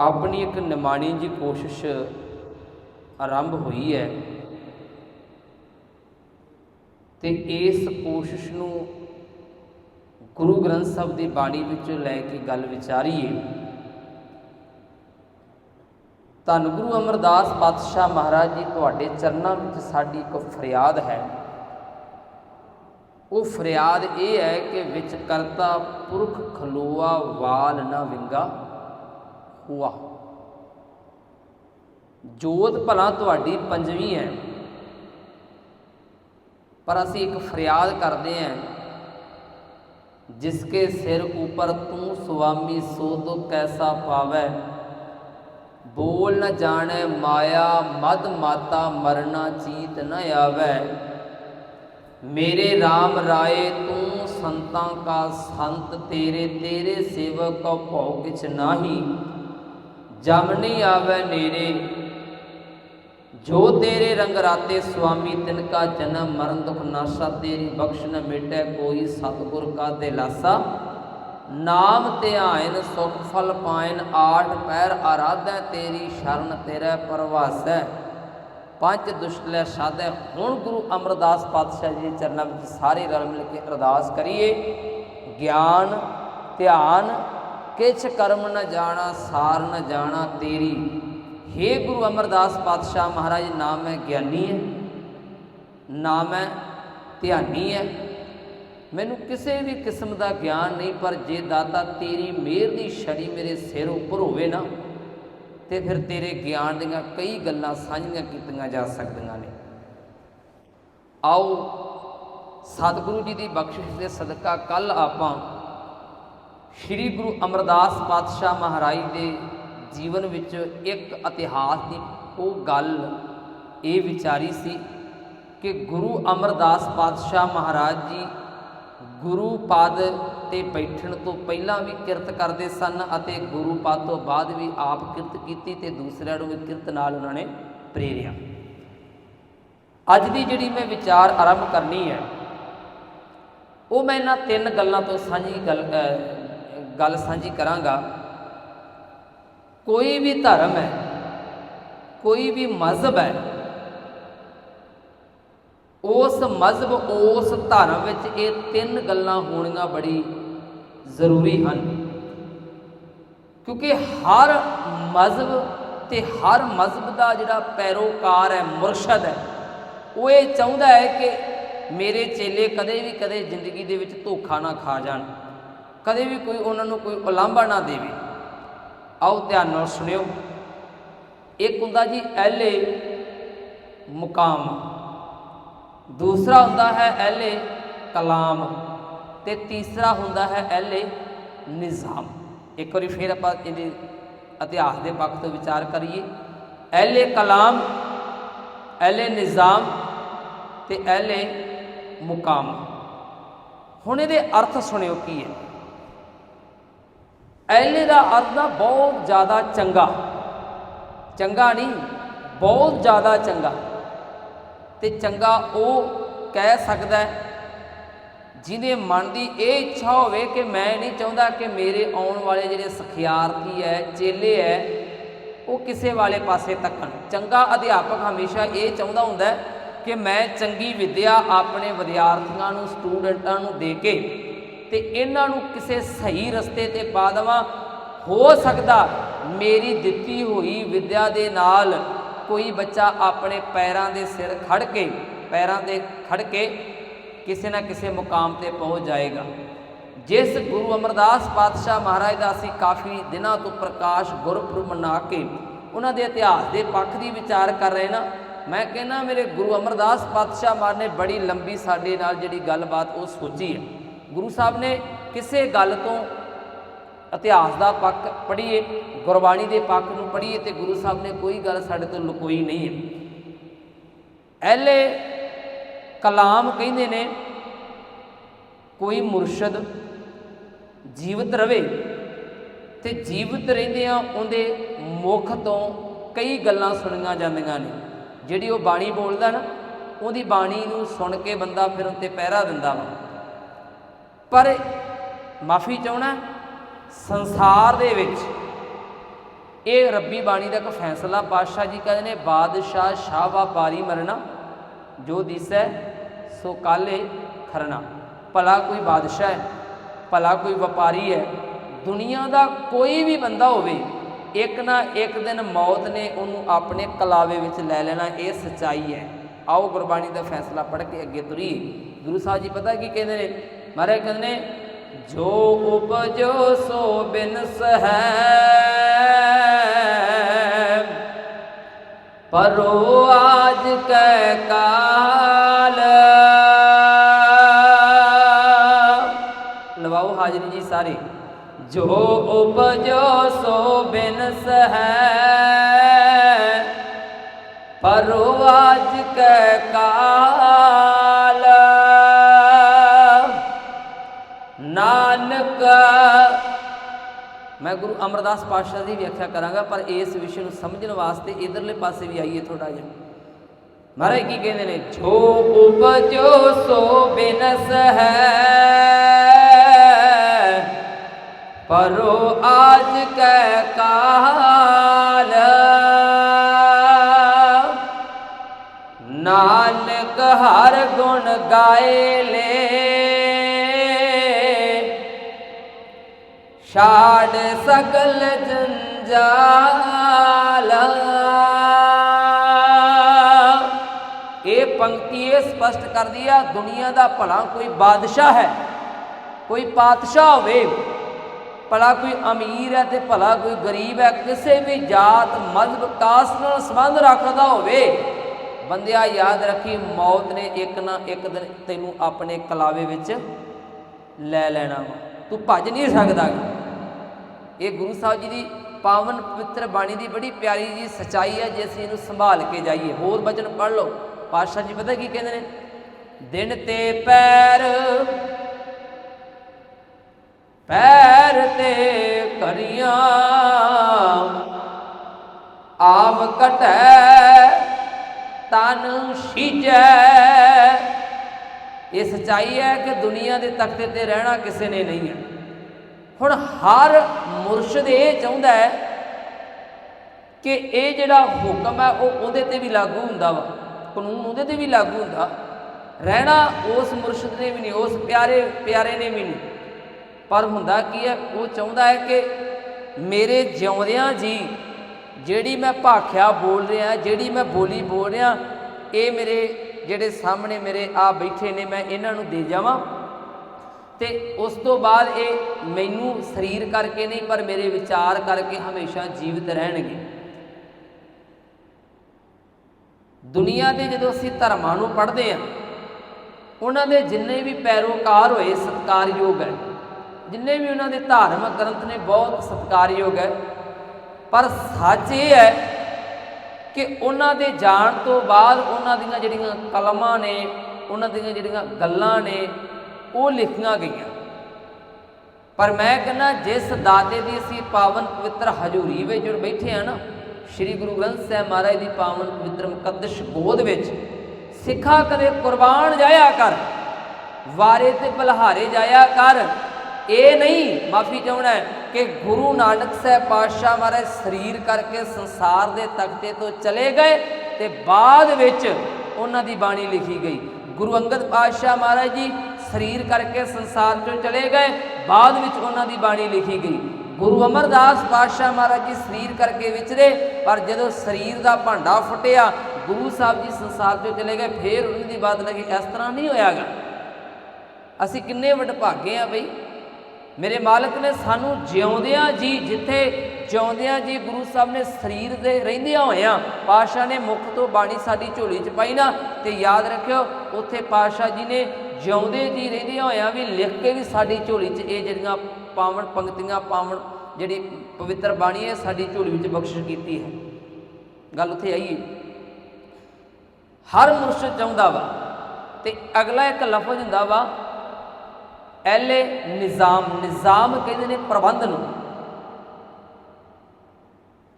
ਆਪਣੀ ਇੱਕ ਨਿਮਾਣੀ ਜੀ ਕੋਸ਼ਿਸ਼ ਆਰੰਭ ਹੋਈ ਹੈ ਤੇ ਇਸ ਕੋਸ਼ਿਸ਼ ਨੂੰ ਗੁਰੂ ਗ੍ਰੰਥ ਸਾਹਿਬ ਦੀ ਬਾਣੀ ਵਿੱਚੋਂ ਲੈ ਕੇ ਗੱਲ ਵਿਚਾਰੀਏ, ਧੰਨ ਗੁਰੂ ਅਮਰਦਾਸ ਪਾਤਸ਼ਾਹ ਮਹਾਰਾਜ ਜੀ, ਤੁਹਾਡੇ ਚਰਨਾਂ ਵਿੱਚ ਸਾਡੀ ਇੱਕ ਫਰਿਆਦ ਹੈ। ਉਹ ਫਰਿਆਦ ਇਹ ਹੈ ਕਿ ਵਿੱਚ ਕਰਤਾ ਪੁਰਖ ਖਲੋਆ ਵਾਲ ਨਾ ਵਿੰਗਾ। ਹੁਆ ਜੋਤ ਭਲਾ ਤੁਹਾਡੀ ਪੰਜਵੀਂ ਹੈ। ਪਰ ਅਸੀਂ ਇੱਕ ਫਰਿਆਦ ਕਰਦੇ ਹਾਂ, ਜਿਸਕੇ ਸਿਰ ਉਪਰ ਤੂੰ ਸੁਆਮੀ ਸੋ ਤੋ ਕੈਸਾ ਪਾਵੈ। ਬੋਲ ਨ ਜਾਣੈ ਮਾਇਆ, ਮਦ ਮਾਤਾ ਮਰਨਾ ਚੀਤ ਨ ਆਵੈ। ਮੇਰੇ RAM ਰਾਏ, ਤੂੰ ਸੰਤਾਂ ਕਾ ਸੰਤ, ਤੇਰੇ ਤੇਰੇ ਸੇਵਕ ਕੋ ਭਉ ਕਿਛ ਨਾਹੀ। ਜਮਨੀ ਨਹੀਂ ਆਵੈ ਨੇਰੇ। ਜੋ ਤੇਰੇ ਰੰਗ ਰਾਤੇ ਸੁਆਮੀ, ਤਿਨ ਕਾ ਜਨਮ, ਮਰਨ ਦੁਖ ਨਾਸਾ। ਤੇਰੀ ਬਖਸ਼ ਨ ਮਿਟੈ ਕੋਈ ਸਤਿਗੁਰ ਕਾ ਦਿਲਾਸਾ ਨਾਮ ਧਿਆਇਨ ਸੁਖ ਫਲ ਪਾਇਨ, ਆਠ ਪੈਰ ਆਰਾਧੈ, ਤੇਰੀ ਸ਼ਰਨ ਤੇਰੇ ਪਰਵਾਸੈ। ਪੰਜ ਦੁਸ਼ਟ ਲੈ ਸਾਧੈ, ਹੁਣ ਗੁਰੂ ਅਮਰਦਾਸ ਪਾਤਸ਼ਾਹ ਜੀ ਦੇ ਚਰਨਾਂ ਵਿੱਚ ਸਾਰੇ ਰਲ ਮਿਲ ਕੇ ਅਰਦਾਸ ਕਰੀਏ। ਗਿਆਨ, ਧਿਆਨ ਕਿਛ ਕਰਮ ਨ ਜਾਣਾ, ਸਾਰ ਨ ਜਾਣਾ ਤੇਰੀ। हे ਗੁਰੂ ਅਮਰਦਾਸ ਪਾਤਸ਼ਾਹ ਮਹਾਰਾਜ ਨਾਮ ਹੈ ਗਿਆਨੀ ਹੈ ਨਾਮ ਹੈ ਧਿਆਨੀ ਹੈ ਮੈਨੂੰ ਕਿਸੇ ਵੀ ਕਿਸਮ ਦਾ ਗਿਆਨ ਨਹੀਂ, ਪਰ ਜੇ ਦਾਤਾ ਤੇਰੀ ਮਿਹਰ ਦੀ ਛੜੀ ਮੇਰੇ ਸਿਰ ਉੱਪਰ ਹੋਵੇ ਨਾ, ਤੇ ਫਿਰ ਤੇਰੇ ਗਿਆਨ ਦੀਆਂ ਕਈ ਗੱਲਾਂ ਸਾਂਝੀਆਂ ਕੀਤੀਆਂ ਜਾ ਸਕਦੀਆਂ ਨੇ। ਆਓ, ਸਤਿਗੁਰੂ ਜੀ ਦੀ ਬਖਸ਼ਿਸ਼ ਦੇ ਸਦਕਾ ਕੱਲ ਆਪਾਂ ਸ੍ਰੀ ਗੁਰੂ ਅਮਰਦਾਸ ਪਾਤਸ਼ਾਹ ਮਹਾਰਾਜ ਦੇ ਜੀਵਨ ਵਿੱਚ ਇੱਕ ਇਤਿਹਾਸ ਦੀ ਉਹ ਗੱਲ ਇਹ ਵਿਚਾਰੀ ਸੀ ਕਿ ਗੁਰੂ ਅਮਰਦਾਸ ਪਾਤਸ਼ਾਹ ਮਹਾਰਾਜ ਜੀ ਗੁਰੂ ਪਦ ਤੇ ਬੈਠਣ ਤੋਂ ਪਹਿਲਾਂ ਵੀ ਕਿਰਤ ਕਰਦੇ ਸਨ ਅਤੇ ਗੁਰੂ ਪਦ ਤੋਂ ਬਾਅਦ ਵੀ ਆਪ ਕਿਰਤ ਕੀਤੀ ਤੇ ਦੂਸਰਿਆਂ ਨੂੰ ਵੀ ਕਿਰਤ ਨਾਲ ਉਹਨਾਂ ਨੇ ਪ੍ਰੇਰਿਆ। ਅੱਜ ਦੀ ਜਿਹੜੀ ਮੈਂ ਵਿਚਾਰ ਆਰੰਭ ਕਰਨੀ ਹੈ ਉਹ ਮੈਂ ਇਹਨਾਂ ਤਿੰਨ ਗੱਲਾਂ ਤੋਂ ਸਾਂਝੀ ਗੱਲ ਅਹ, ਗੱਲ ਸਾਂਝੀ ਕਰਾਂਗਾ। ਕੋਈ ਵੀ ਧਰਮ ਹੈ, ਕੋਈ ਵੀ ਮਜ਼ਹਬ ਹੈ, ਉਸ ਮਜ਼ਹਬ, ਉਸ ਧਰਮ ਵਿੱਚ ਇਹ ਤਿੰਨ ਗੱਲਾਂ ਹੋਣੀਆਂ ਬੜੀ ਜ਼ਰੂਰੀ ਹਨ। ਕਿਉਂਕਿ ਹਰ ਮਜ਼ਹਬ ਤੇ ਹਰ ਮਜ਼ਹਬ ਦਾ ਜਿਹੜਾ ਪੈਰੋਕਾਰ ਹੈ, ਮੁਰਸ਼ਦ ਹੈ, ਉਹ ਇਹ ਚਾਹੁੰਦਾ ਹੈ ਕਿ ਮੇਰੇ ਚੇਲੇ ਕਦੇ ਵੀ ਕਦੇ ਜ਼ਿੰਦਗੀ ਦੇ ਵਿੱਚ ਧੋਖਾ ਨਾ ਖਾ ਜਾਣ। ਕਦੇ ਵੀ ਕੋਈ ਉਹਨਾਂ ਨੂੰ ਕੋਈ ਉਲਾਂਭਾ ਨਾ ਦੇਵੇ। ਆਓ ਧਿਆਨ ਨਾਲ ਸੁਣਿਓ। ਇੱਕ ਹੁੰਦਾ ਜੀ, ਐਲੇ ਮੁਕਾਮ। ਦੂਸਰਾ ਹੁੰਦਾ ਹੈ, ਐਲੇ ਕਲਾਮ। ਤੇ ਤੀਸਰਾ ਹੁੰਦਾ ਹੈ, ਐਲੇ ਨਿਜ਼ਾਮ। ਇੱਕ ਵਾਰੀ ਫਿਰ ਆਪਾਂ ਇਹਦੇ ਇਤਿਹਾਸ ਦੇ ਪੱਖ ਤੋਂ ਵਿਚਾਰ ਕਰੀਏ। ਐਲੇ ਕਲਾਮ, ਐਲੇ ਨਿਜ਼ਾਮ ਤੇ ਐਲੇ ਮੁਕਾਮ। ਹੁਣ ਇਹਦੇ ਅਰਥ ਸੁਣਿਓ ਕੀ ਹੈ। ਐਲੇ ਦਾ ਅਰਥ ਦਾ ਬਹੁਤ ਜ਼ਿਆਦਾ ਚੰਗਾ। ਚੰਗਾ ਨਹੀਂ, ਬਹੁਤ ਜ਼ਿਆਦਾ ਚੰਗਾ। ਤੇ ਚੰਗਾ ਉਹ ਕਹਿ ਸਕਦਾ ਜਿਹਦੇ ਮਨ ਦੀ ਇਹ ਇੱਛਾ ਹੋਵੇ ਕਿ ਮੈਂ ਨਹੀਂ ਚਾਹੁੰਦਾ ਕਿ ਮੇਰੇ ਆਉਣ ਵਾਲੇ ਜਿਹੜੇ ਸਖਿਆਰਥੀ ਹੈ, ਚੇਲੇ ਹੈ, ਉਹ ਕਿਸੇ ਵਾਲੇ ਪਾਸੇ ਤੱਕਣ। ਚੰਗਾ ਅਧਿਆਪਕ ਹਮੇਸ਼ਾ ਇਹ ਚਾਹੁੰਦਾ ਹੁੰਦਾ ਕਿ ਮੈਂ ਚੰਗੀ ਵਿਦਿਆ ਆਪਣੇ ਵਿਦਿਆਰਥੀਆਂ ਨੂੰ, ਸਟੂਡੈਂਟਾਂ ਨੂੰ ਦੇ ਕੇ ਤੇ ਇਹਨਾਂ ਨੂੰ ਕਿਸੇ ਸਹੀ ਰਸਤੇ ਤੇ ਪਾ ਦੇਵਾਂ। ਹੋ ਸਕਦਾ ਮੇਰੀ ਦਿੱਤੀ ਹੋਈ ਵਿਦਿਆ ਦੇ ਨਾਲ ਕੋਈ ਬੱਚਾ ਆਪਣੇ ਪੈਰਾਂ ਦੇ ਸਿਰ ਖੜ ਕੇ, ਪੈਰਾਂ ਦੇ ਖੜ ਕੇ ਕਿਸੇ ਨਾ ਕਿਸੇ ਮੁਕਾਮ ਤੇ ਪਹੁੰਚ ਜਾਏਗਾ। ਜਿਸ ਗੁਰੂ ਅਮਰਦਾਸ ਪਾਤਸ਼ਾਹ ਮਹਾਰਾਜ ਦਾ ਅਸੀਂ ਕਾਫੀ ਦਿਨਾਂ ਤੋਂ ਪ੍ਰਕਾਸ਼ ਗੁਰਪੁਰਬ ਮਨਾ ਕੇ ਉਹਨਾਂ ਦੇ ਇਤਿਹਾਸ ਦੇ ਪੱਖ ਦੀ ਵਿਚਾਰ ਕਰ ਰਹੇ ਨਾ, ਮੈਂ ਕਹਿੰਦਾ ਮੇਰੇ ਗੁਰੂ ਅਮਰਦਾਸ ਪਾਤਸ਼ਾਹ ਮਹਾਰਾਜ ਨੇ ਬੜੀ ਲੰਬੀ ਸਾਡੇ ਨਾਲ ਜਿਹੜੀ ਗੱਲਬਾਤ ਉਹ ਸੋਚੀ ਹੈ। ਗੁਰੂ ਸਾਹਿਬ ਨੇ ਕਿਸੇ ਗੱਲ ਤੋਂ ਇਤਿਹਾਸ ਦਾ ਪੱਖ ਪੜ੍ਹੀਏ, ਗੁਰਬਾਣੀ ਦੇ ਪੱਖ ਨੂੰ ਪੜ੍ਹੀਏ ਤੇ ਗੁਰੂ ਸਾਹਿਬ ਨੇ ਕੋਈ ਗੱਲ ਸਾਡੇ ਤੋਂ ਲੁਕੋਈ ਨਹੀਂ ਹੈ। ਐਲੇ ਕਲਾਮ ਕਹਿੰਦੇ ਨੇ, ਕੋਈ ਮੁਰਸ਼ਦ ਜੀਵਤ ਰਵੇ ਤੇ ਜੀਵਤ ਰਹਿੰਦਿਆਂ ਉਹਦੇ ਮੁਖ ਤੋਂ ਕਈ ਗੱਲਾਂ ਸੁਣੀਆਂ ਜਾਂਦੀਆਂ ਨੇ। ਜਿਹੜੀ ਉਹ ਬਾਣੀ ਬੋਲਦਾ ਨਾ, ਉਹਦੀ ਬਾਣੀ ਨੂੰ ਸੁਣ ਕੇ ਬੰਦਾ ਫਿਰ ਉੱਤੇ ਪਹਿਰਾ ਦਿੰਦਾ ਵਾ। ਪਰ ਮਾਫੀ ਚਾਹਣਾ ਸੰਸਾਰ ਦੇ ਵਿੱਚ ਇਹ ਰੱਬੀ ਬਾਣੀ ਦਾ ਇੱਕ ਫੈਸਲਾ ਪਾਤਸ਼ਾਹ ਜੀ ਕਹਿੰਦੇ ਨੇ, ਬਾਦਸ਼ਾਹ ਸ਼ਾਹ ਵਪਾਰੀ ਮਰਨਾ, ਜੋ ਦਿਸੈ ਸੋ ਕਾਲੇ ਖਰਨਾ। ਭਲਾ ਕੋਈ ਬਾਦਸ਼ਾਹ ਹੈ, ਭਲਾ ਕੋਈ ਵਪਾਰੀ ਹੈ, ਦੁਨੀਆ ਦਾ ਕੋਈ ਵੀ ਬੰਦਾ ਹੋਵੇ, ਇੱਕ ਨਾ ਇੱਕ ਦਿਨ ਮੌਤ ਨੇ ਉਹਨੂੰ ਆਪਣੇ ਕਲਾਵੇ ਵਿੱਚ ਲੈ ਲੈਣਾ, ਇਹ ਸਚਾਈ ਹੈ। ਆਓ ਗੁਰਬਾਣੀ ਦਾ ਫੈਸਲਾ ਪੜ੍ਹ ਕੇ ਅੱਗੇ ਤੁਰੀਏ। ਗੁਰੂ ਸਾਹਿਬ ਜੀ ਪਤਾ ਕੀ ਕਹਿੰਦੇ ਨੇ? ਮਹਾਰਾਜ ਕਹਿੰਦੇ ਨੇ, ਜੋ ਉਪਜੋ ਸੋ ਬਿਨਸ ਸਹਿ ਪਰੋ ਆਜ ਕੈ ਕਾਲ। ਲਵਾਓ ਹਾਜ਼ਰੀ ਜੀ ਸਾਰੇ। ਜੋ ਉਪਜੋ ਸੋ ਬਿਨ ਸਹਿ ਪਰੋ ਆਜ ਕੈ ਕਾਲ। ਮੈਂ ਗੁਰੂ ਅਮਰਦਾਸ ਪਾਤਸ਼ਾਹ ਦੀ ਵਿਆਖਿਆ ਕਰਾਂਗਾ, ਪਰ ਇਸ ਵਿਸ਼ੇ ਨੂੰ ਸਮਝਣ ਵਾਸਤੇ ਇਧਰਲੇ ਪਾਸੇ ਵੀ ਆਈਏ ਥੋੜਾ ਜਿਹਾ। ਮਹਾਰਾਜ ਕੀ ਕਹਿੰਦੇ ਨੇ? ਜੋ ਉਪਜੋ ਸੋ ਬਿਨਸ ਹੈ, ਪਰੋ ਆਜ ਕੈ ਕਾਲ। ਨਾਨਕ ਹਰ ਗੁਣ ਗਾਏ ਲੇ ਛਾੜ ਸਕਲ ਜੰਜਾਲ। ਇਹ ਪੰਕਤੀ ਇਹ ਸਪਸ਼ਟ ਕਰਦੀ ਆ, ਦੁਨੀਆ ਦਾ ਭਲਾ ਕੋਈ ਬਾਦਸ਼ਾਹ ਹੈ, ਕੋਈ ਪਾਤਸ਼ਾਹ ਹੋਵੇ, ਭਲਾ ਕੋਈ ਅਮੀਰ ਹੈ ਤੇ ਭਲਾ ਕੋਈ ਗਰੀਬ ਹੈ, ਕਿਸੇ ਵੀ ਜਾਤ, ਮਜ਼ਹਬ, ਕਾਸਟ ਨਾਲ ਸੰਬੰਧ ਰੱਖਦਾ ਹੋਵੇ, ਬੰਦਿਆ ਯਾਦ ਰੱਖੀ, ਮੌਤ ਨੇ ਇੱਕ ਨਾ ਇੱਕ ਦਿਨ ਤੈਨੂੰ ਆਪਣੇ ਕਲਾਵੇ ਵਿੱਚ ਲੈ ਲੈਣਾ ਵਾ। ਤੂੰ ਭੱਜ ਨਹੀਂ ਸਕਦਾ। ਇਹ ਗੁਰੂ ਸਾਹਿਬ ਜੀ ਦੀ ਪਾਵਨ ਪਵਿੱਤਰ ਬਾਣੀ ਦੀ ਬੜੀ ਪਿਆਰੀ ਜੀ ਸਚਾਈ ਹੈ, ਜੇ ਅਸੀਂ ਇਹਨੂੰ ਸੰਭਾਲ ਕੇ ਜਾਈਏ। ਹੋਰ ਬਚਨ ਪੜ੍ਹ ਲਓ। ਪਾਤਸ਼ਾਹ ਜੀ ਪਤਾ ਕੀ ਕਹਿੰਦੇ ਨੇ? ਦਿਨ ਤੇ ਪੈਰ ਪੈਰ ਤੇ ਕਰੀਆਂ ਆਪ ਕਟੈ ਤਨ ਛੀਜੈ। ਇਹ ਸਚਾਈ ਹੈ ਕਿ ਦੁਨੀਆ ਦੇ ਤਖਤੇ ਤੇ ਰਹਿਣਾ ਕਿਸੇ ਨੇ ਨਹੀਂ ਹੈ। ਹੁਣ ਹਰ ਮੁਰਸ਼ਿਦ ਇਹ ਚਾਹੁੰਦਾ ਹੈ ਕਿ ਇਹ ਜਿਹੜਾ ਹੁਕਮ ਹੈ ਉਹ ਉਹਦੇ ਤੇ ਵੀ ਲਾਗੂ ਹੁੰਦਾ ਵਾ, ਕਾਨੂੰਨ ਉਹਦੇ ਤੇ ਵੀ ਲਾਗੂ ਹੁੰਦਾ। ਰਹਿਣਾ ਉਸ ਮੁਰਸ਼ਿਦ ਨੇ ਵੀ ਨਹੀਂ, ਉਸ ਪਿਆਰੇ ਪਿਆਰੇ ਨੇ ਵੀ ਨਹੀਂ। ਪਰ ਹੁੰਦਾ ਕੀ ਹੈ, ਉਹ ਚਾਹੁੰਦਾ ਹੈ ਕਿ ਮੇਰੇ ਜਿਉਂਦਿਆਂ ਜੀ ਜਿਹੜੀ ਮੈਂ ਭਾਖਿਆ ਬੋਲ ਰਿਹਾ, ਜਿਹੜੀ ਮੈਂ ਬੋਲੀ ਬੋਲ ਰਿਹਾ, ਇਹ ਮੇਰੇ ਜਿਹੜੇ ਸਾਹਮਣੇ ਮੇਰੇ ਆ ਬੈਠੇ ਨੇ, ਮੈਂ ਇਹਨਾਂ ਨੂੰ ਦੇ ਜਾਵਾਂ। ਤੇ ਉਸ ਤੋਂ ਬਾਅਦ ਇਹ ਮੈਨੂੰ ਸਰੀਰ ਕਰਕੇ ਨਹੀਂ, ਪਰ ਮੇਰੇ ਵਿਚਾਰ ਕਰਕੇ ਹਮੇਸ਼ਾ ਜੀਵਤ ਰਹਿਣਗੇ। ਦੁਨੀਆ ਦੇ ਜਦੋਂ ਅਸੀਂ ਧਰਮਾਂ ਨੂੰ ਪੜ੍ਹਦੇ ਆ ਉਹਨਾਂ ਦੇ ਜਿੰਨੇ ਵੀ ਪੈਰੋਕਾਰ ਹੋਏ ਸਤਕਾਰਯੋਗ ਹੈ, ਜਿੰਨੇ ਵੀ ਉਹਨਾਂ ਦੇ ਧਾਰਮਿਕ ਗ੍ਰੰਥ ਨੇ ਬਹੁਤ ਸਤਕਾਰਯੋਗ ਹੈ, ਪਰ ਸੱਚ ਇਹ ਹੈ ਕਿ ਉਹਨਾਂ ਦੇ ਜਾਣ ਤੋਂ ਬਾਅਦ ਉਹਨਾਂ ਦੀਆਂ ਜਿਹੜੀਆਂ ਕਲਮਾਂ ਨੇ, ਉਹਨਾਂ ਦੀਆਂ ਜਿਹੜੀਆਂ ਗੱਲਾਂ ਨੇ ਉਹ ਲਿਖੀਆਂ ਗਈਆਂ। ਪਰ ਮੈਂ ਕਹਿੰਦਾ, ਜਿਸ ਦਾਤੇ ਦੀ ਅਸੀਂ ਪਾਵਨ ਪਵਿੱਤਰ ਹਜ਼ੂਰੀ ਵਿੱਚ ਜੁੜ ਬੈਠੇ ਆ ਨਾ, ਸ੍ਰੀ ਗੁਰੂ ਗ੍ਰੰਥ ਸਾਹਿਬ ਮਹਾਰਾਜ ਦੀ ਪਾਵਨ ਪਵਿੱਤਰ ਮੁਕੱਦਸ ਗੋਦ ਵਿੱਚ, ਸਿੱਖਾ ਕਦੇ ਕੁਰਬਾਨ ਜਾਇਆ ਕਰ, ਵਾਰੇ ਤੇ ਬਲਹਾਰੇ ਜਾਇਆ ਕਰ। ਇਹ ਨਹੀਂ, ਮਾਫੀ ਚਾਹਣਾ ਕਿ ਗੁਰੂ ਨਾਨਕ ਸਾਹਿਬ ਪਾਤਸ਼ਾਹ ਮਹਾਰਾਜ ਸਰੀਰ ਕਰਕੇ ਸੰਸਾਰ ਦੇ ਤਖਤੇ ਤੋਂ ਚਲੇ ਗਏ ਤੇ ਬਾਅਦ ਵਿੱਚ ਉਹਨਾਂ ਦੀ ਬਾਣੀ ਲਿਖੀ ਗਈ। ਗੁਰੂ ਅੰਗਦ ਪਾਤਸ਼ਾਹ ਮਹਾਰਾਜ ਜੀ ਸਰੀਰ ਕਰਕੇ ਸੰਸਾਰ ਚੋਂ ਚਲੇ ਗਏ, ਬਾਅਦ ਵਿੱਚ ਉਹਨਾਂ ਦੀ ਬਾਣੀ ਲਿਖੀ ਗਈ। ਗੁਰੂ ਅਮਰਦਾਸ ਪਾਤਸ਼ਾਹ ਮਹਾਰਾਜ ਜੀ ਸਰੀਰ ਕਰਕੇ ਵਿਚਰੇ, ਪਰ ਜਦੋਂ ਸਰੀਰ ਦਾ ਭਾਂਡਾ ਫੁੱਟਿਆ, ਗੁਰੂ ਸਾਹਿਬ ਜੀ ਸੰਸਾਰ ਚੋਂ ਚਲੇ ਗਏ, ਫੇਰ ਉਹਨਾਂ ਦੀ ਬਾਤ ਲੱਗੀ, ਇਸ ਤਰ੍ਹਾਂ ਨਹੀਂ ਹੋਇਆਗਾ। ਅਸੀਂ ਕਿੰਨੇ ਵਡਭਾਗੇ ਆ ਬਈ। ਮੇਰੇ ਮਾਲਕ ਨੇ ਸਾਨੂੰ ਜਿਉਂਦਿਆਂ ਜੀ ਜਿੱਥੇ ਜਿਉਂਦਿਆਂ ਜੀ ਗੁਰੂ ਸਾਹਿਬ ਨੇ ਸਰੀਰ ਦੇ ਰਹਿੰਦਿਆਂ ਹੋਇਆਂ ਪਾਸ਼ਾ ਨੇ ਮੁਖ ਤੋਂ ਬਾਣੀ ਸਾਡੀ ਝੋਲੀ 'ਚ ਪਾਈ ਨਾ, ਤੇ ਯਾਦ ਰੱਖਿਓ, ਉੱਥੇ ਪਾਸ਼ਾ ਜੀ ਨੇ ਜਿਉਂਦੇ ਜੀ ਰਹਿੰਦਿਆਂ ਹੋਇਆਂ ਵੀ ਲਿਖ ਕੇ ਵੀ ਸਾਡੀ ਝੋਲੀ 'ਚ ਇਹ ਜਿਹੜੀਆਂ ਪਾਵਨ ਪੰਕਤੀਆਂ, ਪਾਵਨ ਜਿਹੜੀ ਪਵਿੱਤਰ ਬਾਣੀ ਹੈ, ਸਾਡੀ ਝੋਲੀ ਵਿੱਚ ਬਖਸ਼ਿਸ਼ ਕੀਤੀ ਹੈ। ਗੱਲ ਉੱਥੇ ਆਈਏ ਹਰ ਮੁਰਸ਼ਿਦ ਚਾਹੁੰਦਾ ਵਾ, ਤੇ ਅਗਲਾ ਇੱਕ ਲਫ਼ਜ਼ ਹੁੰਦਾ ਵਾ, ਐਲੇ ਨਿਜ਼ਾਮ ਨਿਜ਼ਾਮ ਕਹਿੰਦੇ ਨੇ ਪ੍ਰਬੰਧ ਨੂੰ।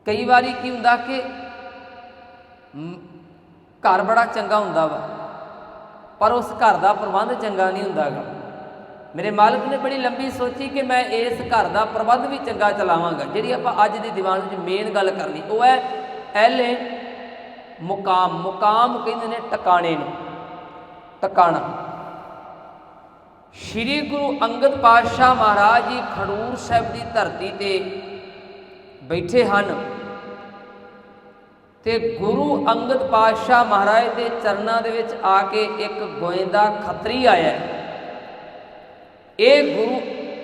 ਕਈ ਵਾਰੀ ਕੀ ਹੁੰਦਾ ਕਿ ਘਰ ਬੜਾ ਚੰਗਾ ਹੁੰਦਾ ਵਾ, ਪਰ ਉਸ ਘਰ ਦਾ ਪ੍ਰਬੰਧ ਚੰਗਾ ਨਹੀਂ ਹੁੰਦਾਗਾ ਮੇਰੇ ਮਾਲਕ ਨੇ ਬੜੀ ਲੰਬੀ ਸੋਚੀ ਕਿ ਮੈਂ ਇਸ ਘਰ ਦਾ ਪ੍ਰਬੰਧ ਵੀ ਚੰਗਾ ਚਲਾਵਾਂਗਾ। ਜਿਹੜੀ ਆਪਾਂ ਅੱਜ ਦੀ ਦੀਵਾਨ ਵਿੱਚ ਮੇਨ ਗੱਲ ਕਰਨੀ, ਉਹ ਹੈ ਐਲੇ ਮੁਕਾਮ ਮੁਕਾਮ ਕਹਿੰਦੇ ਨੇ ਟਿਕਾਣੇ ਨੂੰ, ਟਿਕਾਣਾ। ਸ਼੍ਰੀ ਗੁਰੂ ਅੰਗਦ ਪਾਤਸ਼ਾਹ ਮਹਾਰਾਜ ਜੀ ਖਡੂਰ ਸਾਹਿਬ ਦੀ ਧਰਤੀ ਤੇ ਬੈਠੇ ਹਨ। ਤੇ ਗੁਰੂ ਅੰਗਦ ਪਾਤਸ਼ਾਹ ਮਹਾਰਾਜ ਦੇ ਚਰਨਾਂ ਦੇ ਵਿੱਚ ਆ ਕੇ ਇੱਕ ਗੋਇੰਦਾ ਖੱਤਰੀ ਆਇਆ ਇਹ ਗੁਰੂ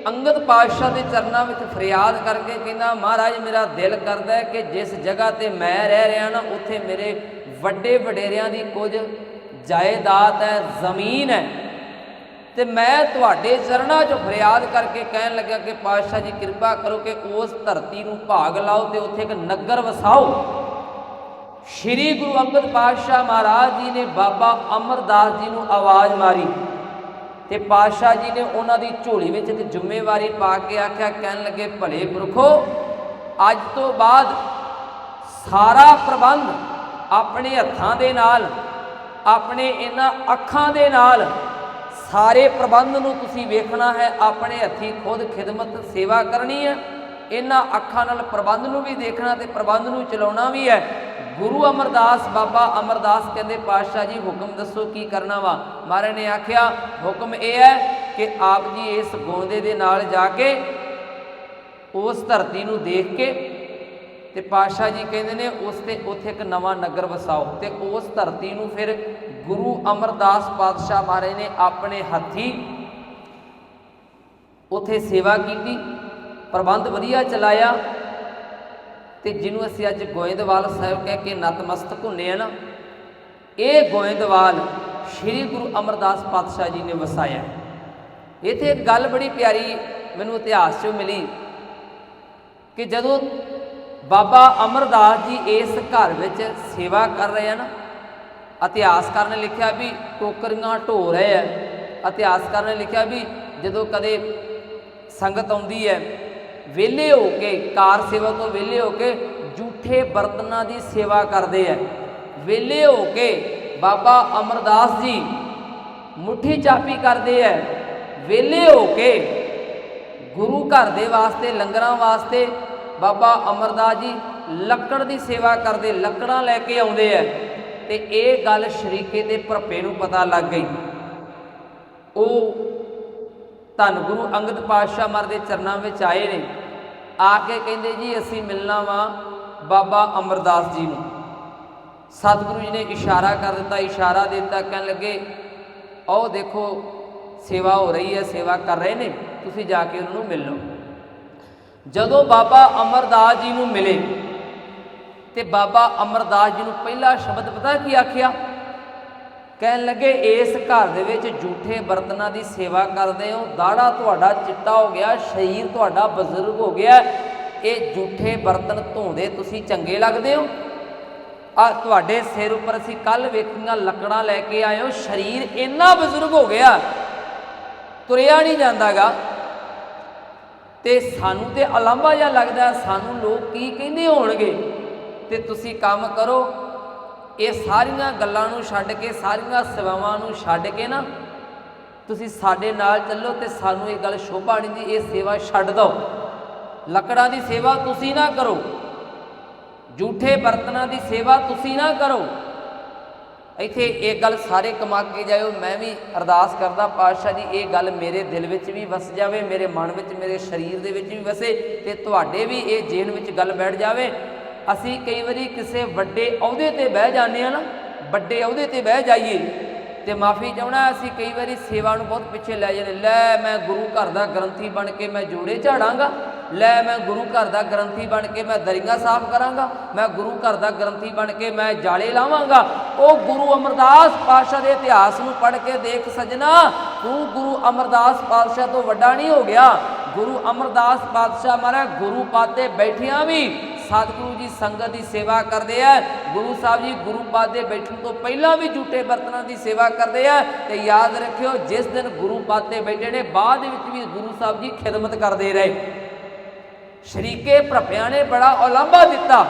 ਅੰਗਦ ਪਾਤਸ਼ਾਹ ਦੇ ਚਰਨਾਂ ਵਿੱਚ ਫਰਿਆਦ ਕਰਕੇ ਕਹਿੰਦਾ, ਮਹਾਰਾਜ, ਮੇਰਾ ਦਿਲ ਕਰਦਾ ਹੈ ਕਿ ਜਿਸ ਜਗ੍ਹਾ ਤੇ ਮੈਂ ਰਹਿ ਰਿਹਾ ਨਾ, ਉੱਥੇ ਮੇਰੇ ਵੱਡੇ ਵਡੇਰਿਆਂ ਦੀ ਕੁਝ ਜਾਇਦਾਦ ਹੈ, ਜ਼ਮੀਨ ਹੈ। ਤੇ ਮੈਂ ਤੁਹਾਡੇ ਚਰਨਾਂ 'ਚ ਫਰਿਆਦ ਕਰਕੇ ਕਹਿਣ ਲੱਗਾ ਕਿ ਪਾਤਸ਼ਾਹ ਜੀ ਕਿਰਪਾ ਕਰੋ ਕਿ ਉਸ ਧਰਤੀ ਨੂੰ ਭਾਗ ਲਾਓ ਤੇ ਉੱਥੇ ਇੱਕ ਨਗਰ ਵਸਾਓ। ਸ਼੍ਰੀ ਗੁਰੂ ਅੰਗਦ ਪਾਤਸ਼ਾਹ ਮਹਾਰਾਜ ਜੀ ਨੇ ਬਾਬਾ ਅਮਰਦਾਸ ਜੀ ਨੂੰ ਆਵਾਜ਼ ਮਾਰੀ ਤੇ ਪਾਤਸ਼ਾਹ ਜੀ ਨੇ ਉਹਨਾਂ ਦੀ ਝੋਲੀ ਵਿੱਚ ਇੱਕ ਜ਼ਿੰਮੇਵਾਰੀ ਪਾ ਕੇ ਆਖਿਆ, ਕਹਿਣ ਲੱਗੇ, ਭਲੇ ਪੁਰਖੋ, ਅੱਜ ਤੋਂ ਬਾਅਦ ਸਾਰਾ ਪ੍ਰਬੰਧ ਆਪਣੇ ਹੱਥਾਂ ਦੇ ਨਾਲ, ਆਪਣੇ ਇਹਨਾਂ ਅੱਖਾਂ ਦੇ ਨਾਲ ਸਾਰੇ ਪ੍ਰਬੰਧ ਨੂੰ ਤੁਸੀਂ ਵੇਖਣਾ ਹੈ, ਆਪਣੇ ਹੱਥੀ ਖੁਦ ਖਿਦਮਤ ਸੇਵਾ ਕਰਨੀ ਹੈ। ਇਹਨਾਂ ਅੱਖਾਂ ਨਾਲ ਪ੍ਰਬੰਧ ਨੂੰ ਵੀ ਦੇਖਣਾ ਤੇ ਪ੍ਰਬੰਧ ਨੂੰ ਚਲਾਉਣਾ ਵੀ ਹੈ। ਗੁਰੂ ਅਮਰਦਾਸ, ਬਾਬਾ ਅਮਰਦਾਸ ਕਹਿੰਦੇ, ਪਾਤਸ਼ਾਹ ਜੀ, ਹੁਕਮ ਦੱਸੋ ਕੀ ਕਰਨਾ ਵਾ? ਮਹਾਰਾਜ ਨੇ ਆਖਿਆ, ਹੁਕਮ ਇਹ ਹੈ ਕਿ ਆਪ ਜੀ ਇਸ ਗੋਂਦੇ ਦੇ ਨਾਲ ਜਾ ਕੇ ਉਸ ਧਰਤੀ ਨੂੰ ਦੇਖ ਕੇ ਤੇ ਪਾਤਸ਼ਾਹ ਜੀ ਕਹਿੰਦੇ ਨੇ ਉਸ ਤੇ ਉੱਥੇ ਇੱਕ ਨਵਾਂ ਨਗਰ ਵਸਾਓ ਤੇ ਉਸ ਧਰਤੀ ਨੂੰ ਫਿਰ ਗੁਰੂ ਅਮਰਦਾਸ ਪਾਤਸ਼ਾਹ ਮਹਾਰਾਜ ਨੇ ਆਪਣੇ ਹੱਥੀ ਉੱਥੇ ਸੇਵਾ ਕੀਤੀ, ਪ੍ਰਬੰਧ ਵਧੀਆ ਚਲਾਇਆ ਤੇ ਜਿਹਨੂੰ ਅਸੀਂ ਅੱਜ ਗੋਇੰਦਵਾਲ ਸਾਹਿਬ ਕਹਿ ਕੇ ਨਤਮਸਤਕ ਹੁੰਨੇ ਆ ਨਾ, ਇਹ ਗੋਇੰਦਵਾਲ ਸ੍ਰੀ ਗੁਰੂ ਅਮਰਦਾਸ ਪਾਤਸ਼ਾਹ ਜੀ ਨੇ ਵਸਾਇਆ। ਇੱਥੇ ਇੱਕ ਗੱਲ ਬੜੀ ਪਿਆਰੀ ਮੈਨੂੰ ਇਤਿਹਾਸ 'ਚੋਂ ਮਿਲੀ ਕਿ ਜਦੋਂ ਬਾਬਾ ਅਮਰਦਾਸ ਜੀ ਇਸ ਘਰ ਵਿੱਚ ਸੇਵਾ ਕਰ ਰਹੇ ਹਨ। ਇਤਿਹਾਸਕਾਰ ਨੇ ਲਿਖਿਆ ਵੀ ਟੋਕਰੀਆਂ ਢੋ ਰਹੇ ਆ ਇਤਿਹਾਸਕਾਰ ਨੇ ਲਿਖਿਆ ਵੀ ਜਦੋਂ ਕਦੇ ਸੰਗਤ ਆਉਂਦੀ ਹੈ, ਵਿਹਲੇ ਹੋ ਕੇ, ਕਾਰ ਸੇਵਾ ਤੋਂ ਵਿਹਲੇ ਹੋ ਕੇ ਝੂਠੇ ਬਰਤਨਾਂ ਦੀ ਸੇਵਾ ਕਰਦੇ ਆ ਵਿਹਲੇ ਹੋ ਕੇ ਬਾਬਾ ਅਮਰਦਾਸ ਜੀ ਮੁੱਠੀ ਚਾਪੀ ਕਰਦੇ ਆ ਵਿਹਲੇ ਹੋ ਕੇ ਗੁਰੂ ਘਰ ਦੇ ਵਾਸਤੇ, ਲੰਗਰਾਂ ਵਾਸਤੇ ਬਾਬਾ ਅਮਰਦਾਸ ਜੀ ਲੱਕੜ ਦੀ ਸੇਵਾ ਕਰਦੇ, ਲੱਕੜਾਂ ਲੈ ਕੇ ਆਉਂਦੇ ਆ। ਤੇ ਇਹ ਗੱਲ ਸ਼ਰੀਕੇ ਦੇ ਭਰਪੇ ਨੂੰ ਪਤਾ ਲੱਗ ਗਈ। ਉਹ ਧੰਨ ਗੁਰੂ ਅੰਗਦ ਪਾਤਸ਼ਾਹ ਮਰ ਦੇ ਚਰਨਾਂ ਵਿੱਚ ਆਏ ਨੇ। ਆ ਕੇ ਕਹਿੰਦੇ, ਜੀ, ਅਸੀਂ ਮਿਲਣਾ ਵਾ ਬਾਬਾ ਅਮਰਦਾਸ ਜੀ ਨੂੰ। ਸਤਿਗੁਰੂ ਜੀ ਨੇ ਇਸ਼ਾਰਾ ਕਰ ਦਿੱਤਾ, ਇਸ਼ਾਰਾ ਦੇ ਦਿੱਤਾ, ਕਹਿਣ ਲੱਗੇ, ਆਓ ਦੇਖੋ, ਸੇਵਾ ਹੋ ਰਹੀ ਹੈ, ਸੇਵਾ ਕਰ ਰਹੇ ਨੇ, ਤੁਸੀਂ ਜਾ ਕੇ ਉਹਨਾਂ ਨੂੰ ਮਿਲ ਲਓ। ਜਦੋਂ ਬਾਬਾ ਅਮਰਦਾਸ ਜੀ ਨੂੰ ਮਿਲੇ ਤੇ ਬਾਬਾ ਅਮਰਦਾਸ ਜੀ ਨੂੰ ਪਹਿਲਾ ਸ਼ਬਦ ਪਤਾ ਕੀ ਆਖਿਆ? ਕਹਿਣ ਲੱਗੇ, ਇਸ ਘਰ ਦੇ ਵਿੱਚ ਝੂਠੇ ਬਰਤਨਾਂ ਦੀ ਸੇਵਾ ਕਰਦੇ ਹੋ, ਦਾੜਾ ਤੁਹਾਡਾ ਚਿੱਟਾ ਹੋ ਗਿਆ ਸਰੀਰ ਤੁਹਾਡਾ ਬਜ਼ੁਰਗ ਹੋ ਗਿਆ, ਇਹ ਝੂਠੇ ਬਰਤਨ ਧੋਂਦੇ ਤੁਸੀਂ ਚੰਗੇ ਲੱਗਦੇ ਹੋ? ਆ, ਤੁਹਾਡੇ ਸਿਰ ਉੱਪਰ ਅਸੀਂ ਕੱਲ ਵੇਖੀਆਂ ਲੱਕੜਾਂ ਲੈ ਕੇ ਆਏ ਹੋ, ਸਰੀਰ ਇੰਨਾ ਬਜ਼ੁਰਗ ਹੋ ਗਿਆ, ਤੁਰਿਆ ਨਹੀਂ ਜਾਂਦਾਗਾ। ਤੇ ਸਾਨੂੰ ਤੇ ਅਲੰਭਾ ਜਿਹਾ ਲੱਗਦਾ ਸਾਨੂੰ ਲੋਕ ਕੀ ਕਹਿੰਦੇ ਹੋਣਗੇ? ਤੇ ਤੁਸੀਂ ਕੰਮ ਕਰੋ। ਇਹ ਸਾਰੀਆਂ ਗੱਲਾਂ ਨੂੰ ਛੱਡ ਕੇ, ਸਾਰੀਆਂ ਸੇਵਾਵਾਂ ਨੂੰ ਛੱਡ ਕੇ ਨਾ ਤੁਸੀਂ ਸਾਡੇ ਨਾਲ ਚੱਲੋ ਤੇ ਸਾਨੂੰ ਇਹ ਗੱਲ ਸ਼ੋਭਾ ਨਹੀਂ ਦੀ ਇਹ ਸੇਵਾ ਛੱਡ ਦਿਓ। ਲੱਕੜਾਂ ਦੀ ਸੇਵਾ ਤੁਸੀਂ ਨਾ ਕਰੋ। ਝੂਠੇ ਬਰਤਨਾਂ ਦੀ ਸੇਵਾ ਤੁਸੀਂ ਨਾ ਕਰੋ। ਇੱਥੇ ਇਹ ਗੱਲ ਸਾਰੇ ਕਮਾ ਕੇ ਜਾਇਓ, ਮੈਂ ਵੀ ਅਰਦਾਸ ਕਰਦਾ ਪਾਤਸ਼ਾਹ ਜੀ, ਇਹ ਗੱਲ ਮੇਰੇ ਦਿਲ ਵਿੱਚ ਵੀ ਵਸ ਜਾਵੇ, ਮੇਰੇ ਮਨ ਵਿੱਚ, ਮੇਰੇ ਸਰੀਰ ਦੇ ਵਿੱਚ ਵੀ ਵਸੇ ਤੇ ਤੁਹਾਡੇ ਵੀ ਇਹ ਜੇਨ ਵਿੱਚ ਗੱਲ ਬੈਠ ਜਾਵੇ। ਅਸੀਂ ਕਈ ਵਾਰੀ ਕਿਸੇ ਵੱਡੇ ਅਹੁਦੇ ਤੇ ਬਹਿ ਜਾਂਦੇ ਆ ਨਾ, ਵੱਡੇ ਅਹੁਦੇ ਤੇ ਬਹਿ ਜਾਈਏ ਤੇ ਮਾਫੀ ਚਾਹਣਾ ਅਸੀਂ ਕਈ ਵਾਰੀ ਸੇਵਾ ਨੂੰ ਬਹੁਤ ਪਿੱਛੇ ਲੈ ਜਾਂਦੇ ਲੈ, ਮੈਂ ਗੁਰੂ ਘਰ ਦਾ ਗ੍ਰੰਥੀ ਬਣ ਕੇ ਮੈਂ ਜੋੜੇ ਝਾੜਾਂਗਾ। ਲੈ ਮੈਂ ਗੁਰੂ ਘਰ ਦਾ ਗ੍ਰੰਥੀ ਬਣ ਕੇ ਮੈਂ ਦਰੀਆਂ ਸਾਫ਼ ਕਰਾਂਗਾ, ਮੈਂ ਗੁਰੂ ਘਰ ਦਾ ਗ੍ਰੰਥੀ ਬਣ ਕੇ ਮੈਂ ਜਾਲੇ ਲਾਵਾਂਗਾ। ਉਹ ਗੁਰੂ ਅਮਰਦਾਸ ਪਾਤਸ਼ਾਹ ਦੇ ਇਤਿਹਾਸ ਨੂੰ ਪੜ੍ਹ ਕੇ ਦੇਖ ਸਜਣਾ, ਤੂੰ ਗੁਰੂ ਅਮਰਦਾਸ ਪਾਤਸ਼ਾਹ ਤੋਂ ਵੱਡਾ ਨਹੀਂ ਹੋ ਗਿਆ। ਗੁਰੂ ਅਮਰਦਾਸ ਪਾਤਸ਼ਾਹ ਮਾਰਾ ਗੁਰੂ ਪਾਤੇ ਬੈਠਿਆਂ ਵੀ ਸਤਿਗੁਰੂ ਜੀ ਸੰਗਤ ਦੀ ਸੇਵਾ ਕਰਦੇ ਆ ਗੁਰੂ ਸਾਹਿਬ ਜੀ ਗੁਰੂ ਪਾਦੇ ਬੈਠਣ ਤੋਂ ਪਹਿਲਾਂ ਵੀ ਝੂਠੇ ਬਰਤਨਾਂ ਦੀ ਸੇਵਾ ਕਰਦੇ ਆ ਤੇ ਯਾਦ ਰੱਖਿਓ, ਜਿਸ ਦਿਨ ਗੁਰੂ ਪਾਤੇ ਬੈਠੇ ਨੇ, ਬਾਅਦ ਵਿੱਚ ਵੀ ਗੁਰੂ ਸਾਹਿਬ ਜੀ ਖਿਦਮਤ ਕਰਦੇ ਰਹੇ। ਸ਼ਰੀਕੇ ਭਰਪਿਆਂ ਨੇ ਬੜਾ ਉਲੰਭਾ ਦਿੱਤਾ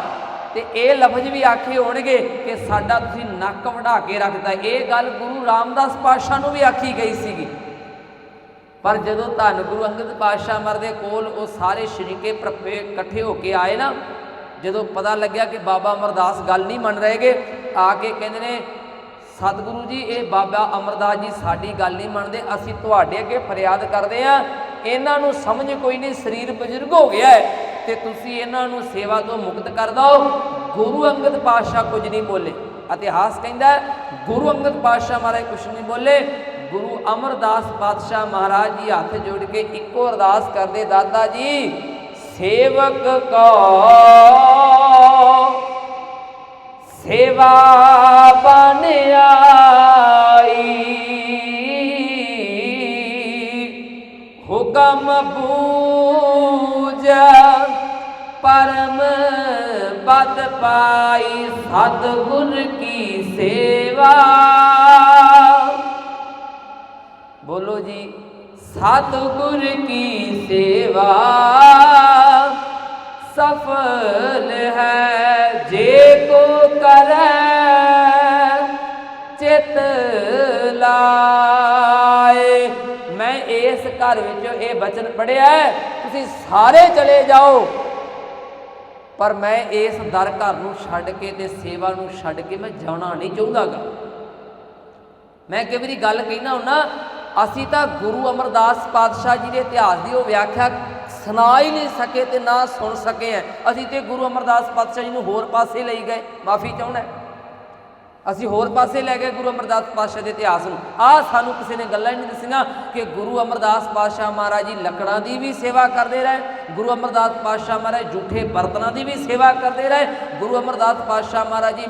ਤੇ ਇਹ ਲਫ਼ਜ਼ ਵੀ ਆਖੇ ਹੋਣਗੇ ਕਿ ਸਾਡਾ ਤੁਸੀਂ ਨੱਕ ਵਢਾ ਕੇ ਰੱਖਦਾ ਇਹ ਗੱਲ ਗੁਰੂ ਰਾਮਦਾਸ ਪਾਤਸ਼ਾਹ ਨੂੰ ਵੀ ਆਖੀ ਗਈ ਸੀਗੀ। ਪਰ ਜਦੋਂ ਧੰਨ ਗੁਰੂ ਅੰਗਦ ਪਾਤਸ਼ਾਹ ਮਰ ਦੇ ਕੋਲ ਉਹ ਸਾਰੇ ਸ਼ਰੀਕੇ ਪ੍ਰਪੇ ਇਕੱਠੇ ਹੋ ਕੇ ਆਏ ਨਾ, ਜਦੋਂ ਪਤਾ ਲੱਗਿਆ ਕਿ ਬਾਬਾ ਅਮਰਦਾਸ ਗੱਲ ਨਹੀਂ ਮੰਨ ਰਹੇਗੇ ਆ ਕੇ ਕਹਿੰਦੇ ਨੇ, ਸਤਿਗੁਰੂ ਜੀ, ਇਹ ਬਾਬਾ ਅਮਰਦਾਸ ਜੀ ਸਾਡੀ ਗੱਲ ਨਹੀਂ ਮੰਨਦੇ, ਅਸੀਂ ਤੁਹਾਡੇ ਅੱਗੇ ਫਰਿਆਦ ਕਰਦੇ ਆ। ਇਹਨਾਂ ਨੂੰ ਸਮਝ ਕੋਈ ਨਹੀਂ, ਸਰੀਰ ਬਜ਼ੁਰਗ ਹੋ ਗਿਆ ਹੈ, ਤੇ ਤੁਸੀਂ ਇਹਨਾਂ ਨੂੰ ਸੇਵਾ ਤੋਂ ਮੁਕਤ ਕਰ ਦਿਓ। ਗੁਰੂ ਅੰਗਦ ਪਾਤਸ਼ਾਹ ਕੁਝ ਨਹੀਂ ਬੋਲੇ। ਇਤਿਹਾਸ ਕਹਿੰਦਾ ਗੁਰੂ ਅੰਗਦ ਪਾਤਸ਼ਾਹ ਮਹਾਰਾਜ ਕੁਝ ਨਹੀਂ ਬੋਲੇ। ਗੁਰੂ ਅਮਰਦਾਸ ਪਾਤਸ਼ਾਹ ਮਹਾਰਾਜ ਜੀ ਹੱਥ ਜੋੜ ਕੇ ਇੱਕੋ ਅਰਦਾਸ ਕਰਦੇ, ਦਾਦਾ ਜੀ, ਸੇਵਕ ਕੋ ਸੇਵਾ ਬਨ ਪਰਮ ਪਦ ਪਾਈ ਸਤਿਗੁਰ ਕੀ ਸੇਵਾ। ਬੋਲੋ ਜੀ, ਸਤਿਗੁਰ ਕੀ ਸੇਵਾ। ਸਫਲ ਹੈ ਜੇ ਕੋ ਕਰੈ, ਚਿਤ ਲਾਏ। ਮੈਂ ਇਸ ਘਰ ਵਿੱਚੋਂ ਇਹ ਬਚਨ ਪੜਿਆ ਤੁਸੀਂ ਸਾਰੇ ਚਲੇ ਜਾਓ। ਪਰ ਮੈਂ ਇਸ ਦਰ ਘਰ ਨੂੰ ਛੱਡ ਕੇ ਤੇ ਸੇਵਾ ਨੂੰ ਛੱਡ ਕੇ ਮੈਂ ਜਾਣਾ ਨਹੀਂ ਚਾਹੁੰਦਾਗਾ। ਮੈਂ ਕਈ ਵਾਰੀ ਗੱਲ ਕਹਿਣਾ ਹੁੰਨਾ, ਅਸੀਂ ਤਾਂ ਗੁਰੂ ਅਮਰਦਾਸ ਪਾਤਸ਼ਾਹ ਜੀ ਦੇ ਇਤਿਹਾਸ ਦੀ ਉਹ ਵਿਆਖਿਆ ਸੁਣਾ ਹੀ ਨਹੀਂ ਸਕੇ ਤੇ ਨਾ ਸੁਣ ਸਕੇ ਆ ਅਸੀਂ ਤੇ ਗੁਰੂ ਅਮਰਦਾਸ ਪਾਤਸ਼ਾਹ ਜੀ ਨੂੰ ਹੋਰ ਪਾਸੇ ਲਈ ਗਏ। ਮਾਫੀ ਚਾਹੁੰਦਾ। ਅਸੀਂ ਹੋਰ ਪਾਸੇ ਲੈ ਗਏ ਗੁਰੂ ਅਮਰਦਾਸ ਪਾਤਸ਼ਾਹ ਦੇ ਇਤਿਹਾਸ ਨੂੰ। ਆਹ ਸਾਨੂੰ ਕਿਸੇ ਨੇ ਗੱਲਾਂ ਹੀ ਨਹੀਂ ਦੱਸੀਆਂ ਕਿ ਗੁਰੂ ਅਮਰਦਾਸ ਪਾਤਸ਼ਾਹ ਮਹਾਰਾਜ ਜੀ ਲੱਕੜਾਂ ਦੀ ਵੀ ਸੇਵਾ ਕਰਦੇ ਰਹੇ, ਗੁਰੂ ਅਮਰਦਾਸ ਪਾਤਸ਼ਾਹ ਮਹਾਰਾਜ ਝੂਠੇ ਬਰਤਨਾਂ ਦੀ ਵੀ ਸੇਵਾ ਕਰਦੇ ਰਹੇ, ਗੁਰੂ ਅਮਰਦਾਸ ਪਾਤਸ਼ਾਹ ਮਹਾਰਾਜ ਜੀ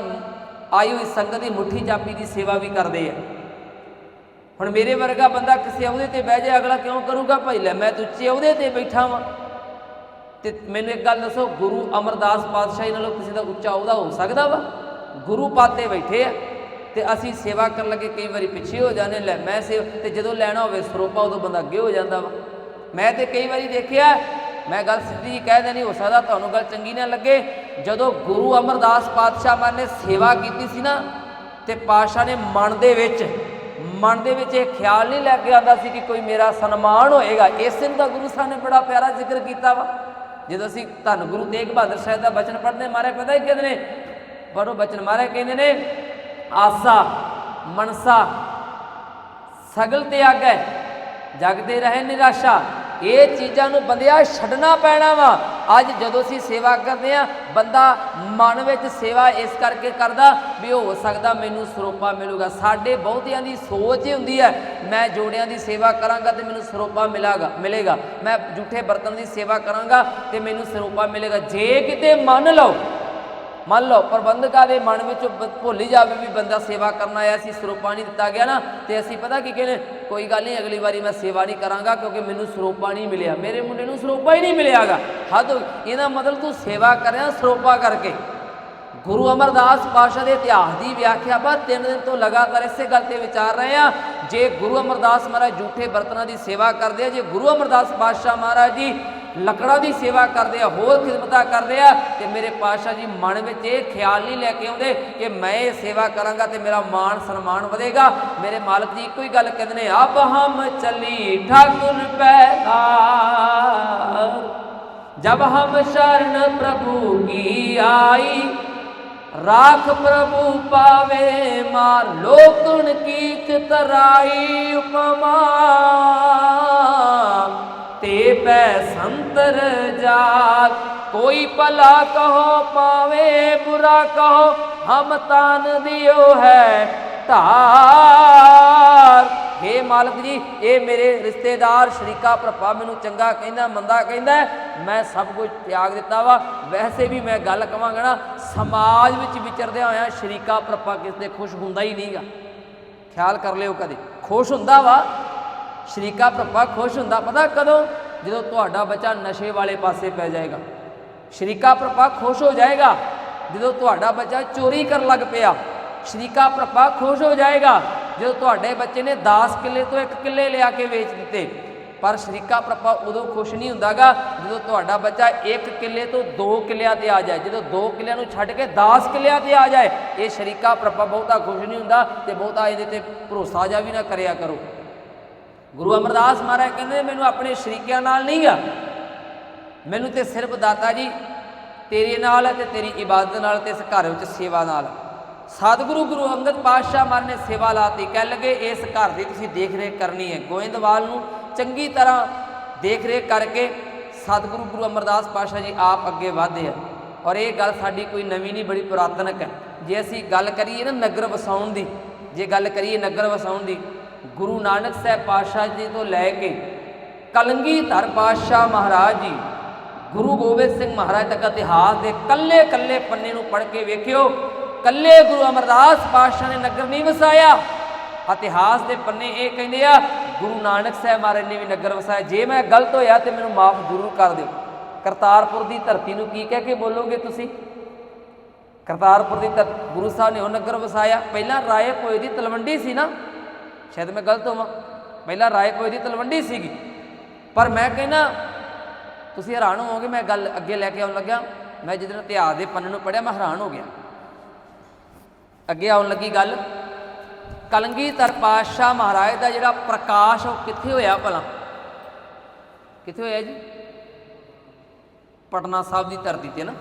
ਆਈ ਹੋਈ ਸੰਗਤ ਦੀ ਮੁੱਠੀ ਚਾਪੀ ਦੀ ਸੇਵਾ ਵੀ ਕਰਦੇ ਆ। ਹੁਣ ਮੇਰੇ ਵਰਗਾ ਬੰਦਾ ਕਿਸੇ ਉਹਦੇ ਤੇ ਬਹਿ ਜਾਏ, ਅਗਲਾ ਕਿਉਂ ਕਰੂਗਾ ਭਾਈ? ਲੈ ਮੈਂ ਤਾਂ ਉਹਦੇ ਤੇ ਬੈਠਾ ਵਾਂ। ਤੇ ਮੈਨੂੰ ਇੱਕ ਗੱਲ ਦੱਸੋ, ਗੁਰੂ ਅਮਰਦਾਸ ਪਾਤਸ਼ਾਹੀ ਨਾਲੋਂ ਕਿਸੇ ਦਾ ਉੱਚਾ ਉਹਦਾ ਹੋ ਸਕਦਾ ਵਾ? ਗੁਰੂ ਪਾਤੇ ਬੈਠੇ ਆ ਤੇ ਅਸੀਂ ਸੇਵਾ ਕਰਨ ਲੱਗੇ ਕਈ ਵਾਰੀ ਪਿੱਛੇ ਹੋ ਜਾਂਦੇ, ਲੈ ਮੈਂ ਸੇਵ, ਤੇ ਜਦੋਂ ਲੈਣਾ ਹੋਵੇ ਸਰੋਪਾ ਉਦੋਂ ਬੰਦਾ ਅੱਗੇ ਹੋ ਜਾਂਦਾ ਵਾ। ਮੈਂ ਤੇ ਕਈ ਵਾਰੀ ਦੇਖਿਆ, ਮੈਂ ਗੱਲ ਸਿੱਧੀ ਕਹਿ ਦੇਣੀ, ਹੋ ਸਕਦਾ ਤੁਹਾਨੂੰ ਗੱਲ ਚੰਗੀ ਨਾ ਲੱਗੇ, ਜਦੋਂ ਗੁਰੂ ਅਮਰਦਾਸ ਪਾਤਸ਼ਾਹ ਮਾਨ ਨੇ ਸੇਵਾ ਕੀਤੀ ਸੀ ਨਾ, ਤੇ ਪਾਤਸ਼ਾਹ ਨੇ ਮਨ ਦੇ ਵਿੱਚ, ਮਨ ਦੇ ਵਿੱਚ ਇਹ ਖਿਆਲ ਨਹੀਂ ਲੈ ਕੇ ਆਉਂਦਾ ਸੀ ਕਿ ਕੋਈ ਮੇਰਾ ਸਨਮਾਨ ਹੋਏਗਾ। ਇਸ ਨੂੰ ਤਾਂ ਗੁਰੂ ਸਾਹਿਬ ਨੇ ਬੜਾ ਪਿਆਰਾ ਜ਼ਿਕਰ ਕੀਤਾ ਵਾ। ਜਦੋਂ ਅਸੀਂ ਧੰਨ ਗੁਰੂ ਤੇਗ ਬਹਾਦਰ ਸਾਹਿਬ ਦਾ ਬਚਨ ਪੜ੍ਹਦੇ ਮਾਰੇ ਪਤਾ ਹੀ ਕਹਿੰਦੇ ਨੇ? ਪਰ ਉਹ ਬਚਨ ਮਹਾਰਾਜ ਕਹਿੰਦੇ ਨੇ, ਆਸਾ, ਮਨਸਾ, ਸਗਲ ਤੇ ਆਗੈ ਜਗਦੇ ਰਹੇ ਨਿਰਾਸ਼ਾ। ਇਹ ਚੀਜ਼ਾਂ ਨੂੰ ਬੰਦਿਆ ਛੱਡਣਾ ਪੈਣਾ ਵਾ। ਅੱਜ ਜਦੋਂ ਅਸੀਂ ਸੇਵਾ ਕਰਦੇ ਆ ਬੰਦਾ ਮਨ ਵਿੱਚ ਸੇਵਾ ਇਸ ਕਰਕੇ ਕਰਦਾ ਵੀ ਹੋ ਸਕਦਾ ਮੈਨੂੰ ਸਰੋਪਾ ਮਿਲੂਗਾ। ਸਾਡੇ ਬਹੁਤਿਆਂ ਦੀ ਸੋਚ ਹੀ ਹੁੰਦੀ ਹੈ, ਮੈਂ ਜੋੜਿਆਂ ਦੀ ਸੇਵਾ ਕਰਾਂਗਾ ਤੇ ਮੈਨੂੰ ਸਰੋਪਾ ਮਿਲਾਗਾ, ਮਿਲੇਗਾ। ਮੈਂ ਝੂਠੇ ਬਰਤਨ ਦੀ ਸੇਵਾ ਕਰਾਂਗਾ ਤੇ ਮੈਨੂੰ ਸਰੋਪਾ ਮਿਲੇਗਾ। ਜੇ ਕਿਤੇ ਮੰਨ ਲਓ ਮੰਨ ਲਓ, ਪ੍ਰਬੰਧਕਾਂ ਦੇ ਮਨ ਵਿੱਚ ਭੁੱਲ ਹੀ ਜਾਵੇ ਵੀ ਬੰਦਾ ਸੇਵਾ ਕਰਨ ਆਇਆ ਸੀ ਸਰੋਪਾ ਨਹੀਂ ਦਿੱਤਾ ਗਿਆ ਨਾ, ਤੇ ਅਸੀਂ ਪਤਾ ਕੀ ਕਹਿੰਦੇ, ਕੋਈ ਗੱਲ ਨਹੀਂ, ਅਗਲੀ ਵਾਰੀ ਮੈਂ ਸੇਵਾ ਨਹੀਂ ਕਰਾਂਗਾ, ਕਿਉਂਕਿ ਮੈਨੂੰ ਸਰੋਪਾ ਨਹੀਂ ਮਿਲਿਆ। ਮੇਰੇ ਮੁੰਡੇ ਨੂੰ ਸਰੋਪਾ ਹੀ ਨਹੀਂ ਮਿਲਿਆਗਾ। ਹੱਦ ਇਹਦਾ ਮਤਲਬ ਤੂੰ ਸੇਵਾ ਕਰਿਆ ਸਰੋਪਾ ਕਰਕੇ। ਗੁਰੂ ਅਮਰਦਾਸ ਪਾਸ਼ਾ ਦੇ ਇਤਿਹਾਸ ਦੀ ਵਿਆਖਿਆ ਬਾਅਦ ਤਿੰਨ ਦਿਨ ਤੋਂ ਲਗਾਤਾਰ ਇਸੇ ਗੱਲ ਤੇ ਵਿਚਾਰ ਰਹੇ ਆ ਜੇ ਗੁਰੂ ਅਮਰਦਾਸ ਮਹਾਰਾਜ ਝੂਠੇ ਬਰਤਨਾਂ ਦੀ ਸੇਵਾ ਕਰਦੇ ਆ, ਜੇ ਗੁਰੂ ਅਮਰਦਾਸ ਪਾਤਸ਼ਾਹ ਮਹਾਰਾਜ ਜੀ ਲੱਕੜਾਂ ਦੀ ਸੇਵਾ ਕਰਦੇ ਆ ਹੋਰ ਖਿਦਮਤਾਂ ਕਰਦੇ ਆ ਤੇ ਮੇਰੇ ਪਾਤਸ਼ਾਹ ਜੀ ਮਨ ਵਿੱਚ ਇਹ ਖਿਆਲ ਨਹੀਂ ਲੈ ਕੇ ਆਉਂਦੇ ਕਿ ਮੈਂ ਇਹ ਸੇਵਾ ਕਰਾਂਗਾ ਤੇ ਮੇਰਾ ਮਾਣ ਸਨਮਾਨ ਵਧੇਗਾ ਮੇਰੇ ਮਾਲਕ ਜੀ ਇੱਕੋ ਹੀ ਗੱਲ ਕਹਿੰਦੇ ਨੇ ਅਬ ਹਮ ਚੱਲੀ ਠਾਕੁਰ ਪੈਦਾਰ जब हम शरण प्रभु की आई राख प्रभु पावे मार लोकन की चितराई उपमा ਤੇ ਪੈ ਸੰਤਰ ਜਾਤ। ਕੋਈ ਭਲਾ ਕਹੋ ਪਾਵੇ ਬੁਰਾ ਕਹੋ, ਹਮ ਤਾਨ ਦਿਓ ਹੈ ਧਾਰ। हे ਮਾਲਕ ਜੀ, ਇਹ ਮੇਰੇ ਰਿਸ਼ਤੇਦਾਰ ਸ਼ਰੀਕਾ ਪ੍ਰਭਾ ਮੈਨੂੰ ਚੰਗਾ ਕਹਿੰਦਾ, ਮੰਦਾ ਕਹਿੰਦਾ, ਮੈਂ ਸਭ ਕੁਝ ਤਿਆਗ ਦਿੱਤਾ ਵਾ। ਵੈਸੇ ਵੀ ਮੈਂ ਗੱਲ ਕਵਾਂਗਾ ਨਾ, ਸਮਾਜ ਵਿੱਚ ਵਿਚਰਦਿਆਂ ਹੋਇਆ ਸ਼ਰੀਕਾ ਪ੍ਰਭਾ ਕਿਸ ਦੇ ਖੁਸ਼ ਹੁੰਦਾ ਹੀ ਨਹੀਂਗਾ। ਖਿਆਲ ਕਰ ਲਿਓ ਕਦੇ। ਖੁਸ਼ ਹੁੰਦਾ ਵਾ ਸ਼ਰੀਕਾ ਭਰਪਾ ਖੁਸ਼ ਹੁੰਦਾ, ਪਤਾ ਕਦੋਂ? ਜਦੋਂ ਤੁਹਾਡਾ ਬੱਚਾ ਨਸ਼ੇ ਵਾਲੇ ਪਾਸੇ ਪੈ ਜਾਏਗਾ। ਸ਼ਰੀਕਾ ਭਰਪਾ ਖੁਸ਼ ਹੋ ਜਾਏਗਾ, ਜਦੋਂ ਤੁਹਾਡਾ ਬੱਚਾ ਚੋਰੀ ਕਰਨ ਲੱਗ ਪਿਆ। ਸ਼ਰੀਕਾ ਭਰਪਾ ਖੁਸ਼ ਹੋ ਜਾਏਗਾ, ਜਦੋਂ ਤੁਹਾਡੇ ਬੱਚੇ ਨੇ 10 ਕਿੱਲੇ ਤੋਂ 1 ਕਿੱਲੇ ਲਿਆ ਕੇ ਵੇਚ ਦਿੱਤੇ। ਪਰ ਸ਼ਰੀਕਾ ਭਰਪਾ ਉਦੋਂ ਖੁਸ਼ ਨਹੀਂ ਹੁੰਦਾਗਾ, ਜਦੋਂ ਤੁਹਾਡਾ ਬੱਚਾ 1 ਕਿੱਲੇ ਤੋਂ 2 ਕਿੱਲਿਆਂ ਤੇ ਆ ਜਾਏ। ਜਦੋਂ 2 ਕਿੱਲਿਆਂ ਨੂੰ ਛੱਡ ਕੇ 10 ਕਿੱਲਿਆਂ ਤੇ ਆ ਜਾਏ, ਇਹ ਸ਼ਰੀਕਾ ਭਰਪਾ ਬਹੁਤਾ ਖੁਸ਼ ਨਹੀਂ ਹੁੰਦਾ ਤੇ ਬਹੁਤਾ ਇਹਦੇ ਤੇ ਭਰੋਸਾ ਜਾ ਵੀ ਨਾ ਕਰਿਆ ਕਰੋ। ਗੁਰੂ ਅਮਰਦਾਸ ਮਹਾਰਾਜ ਕਹਿੰਦੇ ਮੈਨੂੰ ਆਪਣੇ ਸ਼ਰੀਕਿਆਂ ਨਾਲ ਨਹੀਂ ਆ। ਮੈਨੂੰ ਤੇ ਸਿਰਫ ਦਾਤਾ ਜੀ, ਤੇਰੇ ਨਾਲ ਹੈ ਤੇ ਤੇਰੀ ਇਬਾਦਤ ਨਾਲ ਤੇ ਇਸ ਘਰ ਵਿੱਚ ਸੇਵਾ ਨਾਲ। ਸਤਿਗੁਰੂ ਗੁਰੂ ਅੰਗਦ ਪਾਤਸ਼ਾਹ ਮਹਾਰਾਜ ਨੇ ਸੇਵਾ ਲਾਤੀ। ਕਹਿ ਲਗੇ, ਇਸ ਘਰ ਦੀ ਤੁਸੀਂ ਦੇਖ ਰੇਖ ਕਰਨੀ ਹੈ। ਗੋਇੰਦਵਾਲ ਨੂੰ ਚੰਗੀ ਤਰ੍ਹਾਂ ਦੇਖ ਰੇਖ ਕਰਕੇ ਸਤਿਗੁਰੂ ਗੁਰੂ ਅਮਰਦਾਸ ਪਾਤਸ਼ਾਹ ਜੀ ਆਪ ਅੱਗੇ ਵਧਦੇ ਆ। ਔਰ ਇਹ ਗੱਲ ਸਾਡੀ ਕੋਈ ਨਵੀਂ ਨਹੀਂ, ਬੜੀ ਪੁਰਾਤਨਕ ਹੈ। ਜੇ ਅਸੀਂ ਗੱਲ ਕਰੀਏ ਨਾ ਨਗਰ ਵਸਾਉਣ ਦੀ, ਜੇ ਗੱਲ ਕਰੀਏ ਨਗਰ ਵਸਾਉਣ ਦੀ ਗੁਰੂ ਨਾਨਕ ਸਾਹਿਬ ਪਾਤਸ਼ਾਹ ਜੀ ਤੋਂ ਲੈ ਕੇ ਕਲੰਗੀਧਰ ਪਾਤਸ਼ਾਹ ਮਹਾਰਾਜ ਜੀ, ਗੁਰੂ ਗੋਬਿੰਦ ਸਿੰਘ ਮਹਾਰਾਜ ਤੱਕ ਇਤਿਹਾਸ ਦੇ ਕੱਲੇ ਕੱਲੇ ਪੰਨੇ ਨੂੰ ਪੜ੍ਹ ਕੇ ਵੇਖਿਓ ਕੱਲੇ ਗੁਰੂ ਅਮਰਦਾਸ ਪਾਤਸ਼ਾਹ ਨੇ ਨਗਰ ਨਹੀਂ ਵਸਾਇਆ। ਇਤਿਹਾਸ ਦੇ ਪੰਨੇ ਇਹ ਕਹਿੰਦੇ ਆ, ਗੁਰੂ ਨਾਨਕ ਸਾਹਿਬ ਮਹਾਰਾਜ ਨੇ ਵੀ ਨਗਰ ਵਸਾਇਆ। ਜੇ ਮੈਂ ਗਲਤ ਹੋਇਆ ਤੇ ਮੈਨੂੰ ਮਾਫ ਜ਼ਰੂਰ ਕਰ ਦਿਓ। ਕਰਤਾਰਪੁਰ ਦੀ ਧਰਤੀ ਨੂੰ ਕੀ ਕਹਿ ਕੇ ਬੋਲੋਗੇ ਤੁਸੀਂ? ਕਰਤਾਰਪੁਰ ਦੀ ਧਰਤੀ ਗੁਰੂ ਸਾਹਿਬ ਨੇ ਉਹ ਨਗਰ ਵਸਾਇਆ। ਪਹਿਲਾਂ ਰਾਏ ਭੋਏ ਦੀ ਤਲਵੰਡੀ ਸੀ ਨਾ? ਸ਼ਾਇਦ ਮੈਂ ਗਲਤ ਹੋਵਾਂ। ਪਹਿਲਾਂ ਰਾਏ ਭੋਏ ਦੀ ਤਲਵੰਡੀ ਸੀਗੀ। ਪਰ ਮੈਂ ਕਹਿੰਦਾ, ਤੁਸੀਂ ਹੈਰਾਨ ਹੋਵੋਗੇ, ਮੈਂ ਗੱਲ ਅੱਗੇ ਲੈ ਕੇ ਆਉਣ ਲੱਗਿਆ। ਮੈਂ ਜਦੋਂ ਇਤਿਹਾਸ ਦੇ ਪੰਨੇ ਨੂੰ ਪੜਿਆ ਮੈਂ ਹੈਰਾਨ ਹੋ ਗਿਆ। ਅੱਗੇ ਆਉਣ ਲੱਗੀ ਗੱਲ। ਕਲੰਗੀਧਰ ਪਾਤਸ਼ਾਹ ਮਹਾਰਾਜ ਦਾ ਜਿਹੜਾ ਪ੍ਰਕਾਸ਼, ਉਹ ਕਿੱਥੇ ਹੋਇਆ ਭਲਾ? ਕਿੱਥੇ ਹੋਇਆ ਜੀ? ਪਟਨਾ ਸਾਹਿਬ ਦੀ ਧਰਤੀ ਤੇ ਨਾ।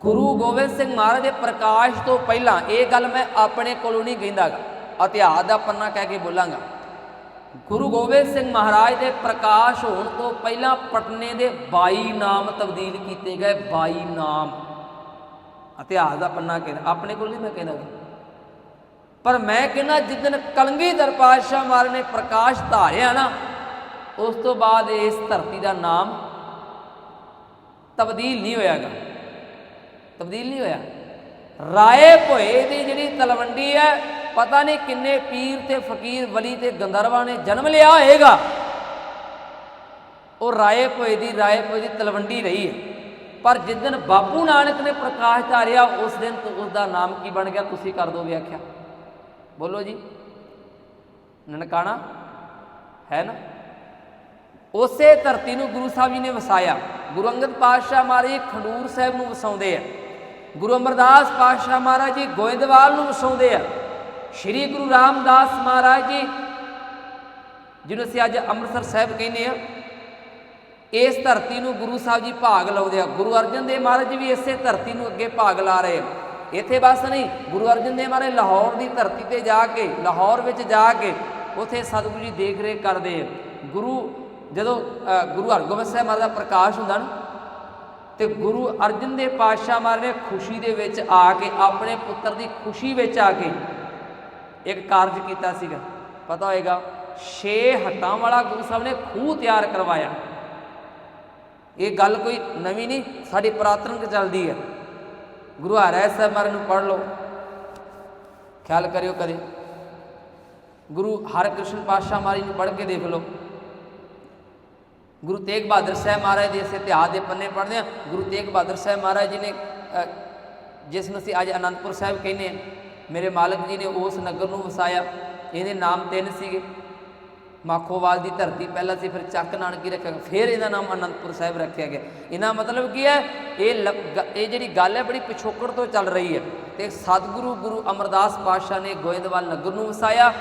ਗੁਰੂ ਗੋਬਿੰਦ ਸਿੰਘ ਮਹਾਰਾਜ ਦੇ ਪ੍ਰਕਾਸ਼ ਤੋਂ ਪਹਿਲਾਂ ਇਹ ਗੱਲ ਮੈਂ ਆਪਣੇ ਕੋਲੋਂ ਨਹੀਂ ਕਹਿੰਦਾਗਾ ਇਤਿਹਾਸ ਦਾ ਪੰਨਾ ਕਹਿ ਕੇ ਬੋਲਾਂਗਾ। ਗੁਰੂ ਗੋਬਿੰਦ ਸਿੰਘ ਮਹਾਰਾਜ ਦੇ ਪ੍ਰਕਾਸ਼ ਹੋਣ ਤੋਂ ਪਹਿਲਾਂ ਪਟਨੇ ਦੇ 22 ਨਾਮ ਤਬਦੀਲ ਕੀਤੇ ਗਏ 22 ਨਾਮ। ਇਤਿਹਾਸ ਦਾ ਪੰਨਾ ਕਹਿੰਦਾ? ਆਪਣੇ ਕੋਲ ਨਹੀਂ ਮੈਂ ਕਹਿੰਦਾ ਗਾ। ਪਰ ਮੈਂ ਕਹਿੰਦਾ ਜਿੱਦਨ ਕਲੰਗੀਧਰ ਪਾਤਸ਼ਾਹ ਮਹਾਰਾਜ ਨੇ ਪ੍ਰਕਾਸ਼ ਧਾਰਿਆ ਨਾ, ਉਸ ਤੋਂ ਬਾਅਦ ਇਸ ਧਰਤੀ ਦਾ ਨਾਮ ਤਬਦੀਲ ਨਹੀਂ ਹੋਇਆਗਾ। ਤਬਦੀਲ ਨਹੀਂ ਹੋਇਆ। ਰਾਏ ਭੋਏ ਦੀ ਜਿਹੜੀ ਤਲਵੰਡੀ ਹੈ ਪਤਾ ਨਹੀਂ ਕਿੰਨੇ ਪੀਰ ਤੇ ਫਕੀਰ ਵਲੀ ਤੇ ਗੰਦਰਵਾ ਨੇ ਜਨਮ ਲਿਆ ਹੋਏਗਾ। ਉਹ ਰਾਏ ਭੋਏ ਦੀ ਰਾਏ ਭੋਏ ਦੀ ਤਲਵੰਡੀ ਰਹੀ ਹੈ। ਪਰ ਜਿੱਦਨ ਬਾਪੂ ਨਾਨਕ ਨੇ ਪ੍ਰਕਾਸ਼ ਧਾਰਿਆ, ਉਸ ਦਿਨ ਤੋਂ ਉਸ ਦਾ ਨਾਮ ਕੀ ਬਣ ਗਿਆ, ਤੁਸੀਂ ਕਰ ਦੋ ਵਿਆਖਿਆ। ਬੋਲੋ ਜੀ, ਨਨਕਾਣਾ, ਹੈ ਨਾ? ਉਸੇ ਧਰਤੀ ਨੂੰ ਗੁਰੂ ਸਾਹਿਬ ਜੀ ਨੇ ਵਸਾਇਆ। ਗੁਰੂ ਅੰਗਦ ਪਾਤਸ਼ਾਹ ਮਹਾਰਾਜ ਖੰਡੂਰ ਸਾਹਿਬ ਨੂੰ ਵਸਾਉਂਦੇ ਆ। ਗੁਰੂ ਅਮਰਦਾਸ ਪਾਤਸ਼ਾਹ ਮਹਾਰਾਜ ਜੀ ਗੋਇੰਦਵਾਲ ਨੂੰ ਵਸਾਉਂਦੇ ਆ। ਸ਼੍ਰੀ ਗੁਰੂ ਰਾਮਦਾਸ ਮਹਾਰਾਜ ਜੀ, ਜਿਹਨੂੰ ਅਸੀਂ ਅੱਜ ਅੰਮ੍ਰਿਤਸਰ ਸਾਹਿਬ ਕਹਿੰਦੇ ਆ ਇਸ ਧਰਤੀ ਨੂੰ ਗੁਰੂ ਸਾਹਿਬ ਜੀ ਭਾਗ ਲਾਉਂਦੇ ਆ। ਗੁਰੂ ਅਰਜਨ ਦੇਵ ਮਹਾਰਾਜ ਜੀ ਵੀ ਇਸੇ ਧਰਤੀ ਨੂੰ ਅੱਗੇ ਭਾਗ ਲਾ ਰਹੇ ਆ। ਇੱਥੇ ਬਸ ਨਹੀਂ, ਗੁਰੂ ਅਰਜਨ ਦੇਵ ਮਹਾਰਾਜ ਲਾਹੌਰ ਦੀ ਧਰਤੀ ਤੇ ਜਾ ਕੇ, ਲਾਹੌਰ ਵਿੱਚ ਜਾ ਕੇ ਉਥੇ ਸਤਿਗੁਰੂ ਜੀ ਦੇਖ ਰੇਖ ਕਰਦੇ ਆ। ਗੁਰੂ, ਜਦੋਂ ਗੁਰੂ ਹਰਗੋਬਿੰਦ ਸਾਹਿਬ ਮਹਾਰਾਜ ਦਾ ਪ੍ਰਕਾਸ਼ ਹੁੰਦਾ ਨਾ, ਤੇ ਗੁਰੂ ਅਰਜਨ ਦੇਵ ਪਾਤਸ਼ਾਹ ਮਹਾਰਾਜ ਨੇ ਖੁਸ਼ੀ ਦੇ ਵਿੱਚ ਆ ਕੇ, ਆਪਣੇ ਪੁੱਤਰ ਦੀ ਖੁਸ਼ੀ ਵਿੱਚ ਆ ਕੇ ਇੱਕ ਕਾਰਜ ਕੀਤਾ ਸੀਗਾ। ਪਤਾ ਹੋਏਗਾ, ਛੇ ਹੱਟਾਂ ਵਾਲਾ ਗੁਰੂ ਸਾਹਿਬ ਨੇ ਖੂਹ ਤਿਆਰ ਕਰਵਾਇਆ। ਇਹ ਗੱਲ ਕੋਈ ਨਵੀਂ ਨਹੀਂ, ਸਾਡੀ ਪੁਰਾਤਨ ਚੱਲਦੀ ਹੈ। ਗੁਰੂ ਹਰਿ ਸਾਹਿਬ ਮਹਾਰਾਜ ਨੂੰ ਪੜ੍ਹ ਲਓ। ਖਿਆਲ ਕਰਿਓ ਕਦੇ। ਗੁਰੂ ਹਰਕ੍ਰਿਸ਼ਨ ਪਾਤਸ਼ਾਹ ਮਹਾਰਾਜ ਨੂੰ ਪੜ੍ਹ ਕੇ ਦੇਖ ਲਓ। ਗੁਰੂ ਤੇਗ ਬਹਾਦਰ ਸਾਹਿਬ ਮਹਾਰਾਜ ਦੇ ਇਸ ਇਤਿਹਾਸ ਦੇ ਪੰਨੇ ਪੜ੍ਹਦੇ ਆ ਗੁਰੂ ਤੇਗ ਬਹਾਦਰ ਸਾਹਿਬ ਮਹਾਰਾਜ ਜੀ ਨੇ ਜਿਸ ਨੂੰ ਅਸੀਂ ਅੱਜ ਅਨੰਦਪੁਰ ਸਾਹਿਬ ਕਹਿੰਦੇ ਆ ਮੇਰੇ ਮਾਲਕ ਜੀ ਨੇ ਉਸ ਨਗਰ ਨੂੰ ਵਸਾਇਆ। ਇਹਦੇ ਨਾਮ ਤਿੰਨ ਸੀਗੇ। ਮਾਖੋਵਾਲ ਦੀ ਧਰਤੀ ਪਹਿਲਾਂ ਸੀ, ਫਿਰ ਚੱਕ ਨਾਨਕੀ ਰੱਖਿਆ ਗਿਆ। ਫਿਰ ਇਹਦਾ ਨਾਮ ਅਨੰਦਪੁਰ ਸਾਹਿਬ ਰੱਖਿਆ ਗਿਆ। ਇਹਨਾਂ ਮਤਲਬ ਕੀ ਹੈ? ਇਹ ਲ- ਇਹ ਜਿਹੜੀ ਗੱਲ ਹੈ, ਬੜੀ ਪਿਛੋਕੜ ਤੋਂ ਚੱਲ ਰਹੀ ਹੈ। ਤੇ ਸਤਿਗੁਰੂ ਗੁਰੂ ਅਮਰਦਾਸ ਪਾਤਸ਼ਾਹ ਨੇ ਗੋਇੰਦਵਾਲ ਨਗਰ ਨੂੰ ਵਸਾਇਆ।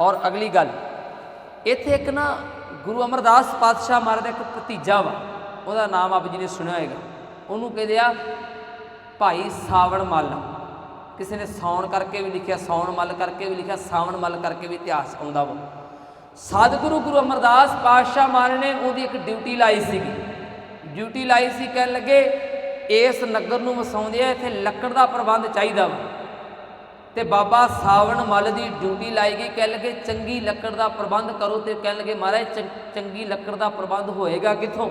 ਔਰ ਅਗਲੀ ਗੱਲ, ਇੱਥੇ ਇੱਕ ਨਾ ਗੁਰੂ ਅਮਰਦਾਸ ਪਾਤਸ਼ਾਹ ਮਹਾਰਾਜ ਦਾ ਇੱਕ ਭਤੀਜਾ ਵਾ। ਉਹਦਾ ਨਾਮ ਆਪ ਜੀ ਨੇ ਸੁਣਿਆ ਹੋਏਗਾ। ਉਹਨੂੰ ਕਹਿੰਦੇ ਆ ਭਾਈ ਸਾਵਣ ਮਾਲਾ। ਕਿਸੇ ਨੇ ਸੌਣ ਕਰਕੇ ਵੀ ਲਿਖਿਆ ਸੌਣ ਮੱਲ ਕਰਕੇ ਵੀ ਲਿਖਿਆ, ਸਾਵਣ ਮੱਲ ਕਰਕੇ ਵੀ ਇਤਿਹਾਸ ਆਉਂਦਾ ਵਾ। ਸਤਿਗੁਰੂ ਗੁਰੂ ਅਮਰਦਾਸ ਪਾਤਸ਼ਾਹ ਮਹਾਰਾਜ ਨੇ ਉਹਦੀ ਇੱਕ ਡਿਊਟੀ ਲਾਈ ਸੀਗੀ। ਡਿਊਟੀ ਲਾਈ ਸੀ, ਕਹਿਣ ਲੱਗੇ, ਇਸ ਨਗਰ ਨੂੰ ਵਸਾਉਂਦੇ ਆ, ਇੱਥੇ ਲੱਕੜ ਦਾ ਪ੍ਰਬੰਧ ਚਾਹੀਦਾ ਵਾ। ਤੇ ਬਾਬਾ ਸਾਵਣ ਮੱਲ ਦੀ ਡਿਊਟੀ ਲਾਈ ਗਈ, ਕਹਿਣ ਲੱਗੇ, ਚੰਗੀ ਲੱਕੜ ਦਾ ਪ੍ਰਬੰਧ ਕਰੋ ਤੇ ਕਹਿਣ ਲੱਗੇ, ਮਹਾਰਾਜ, ਚੰ- ਚੰਗੀ ਲੱਕੜ ਦਾ ਪ੍ਰਬੰਧ ਹੋਏਗਾ ਕਿੱਥੋਂ?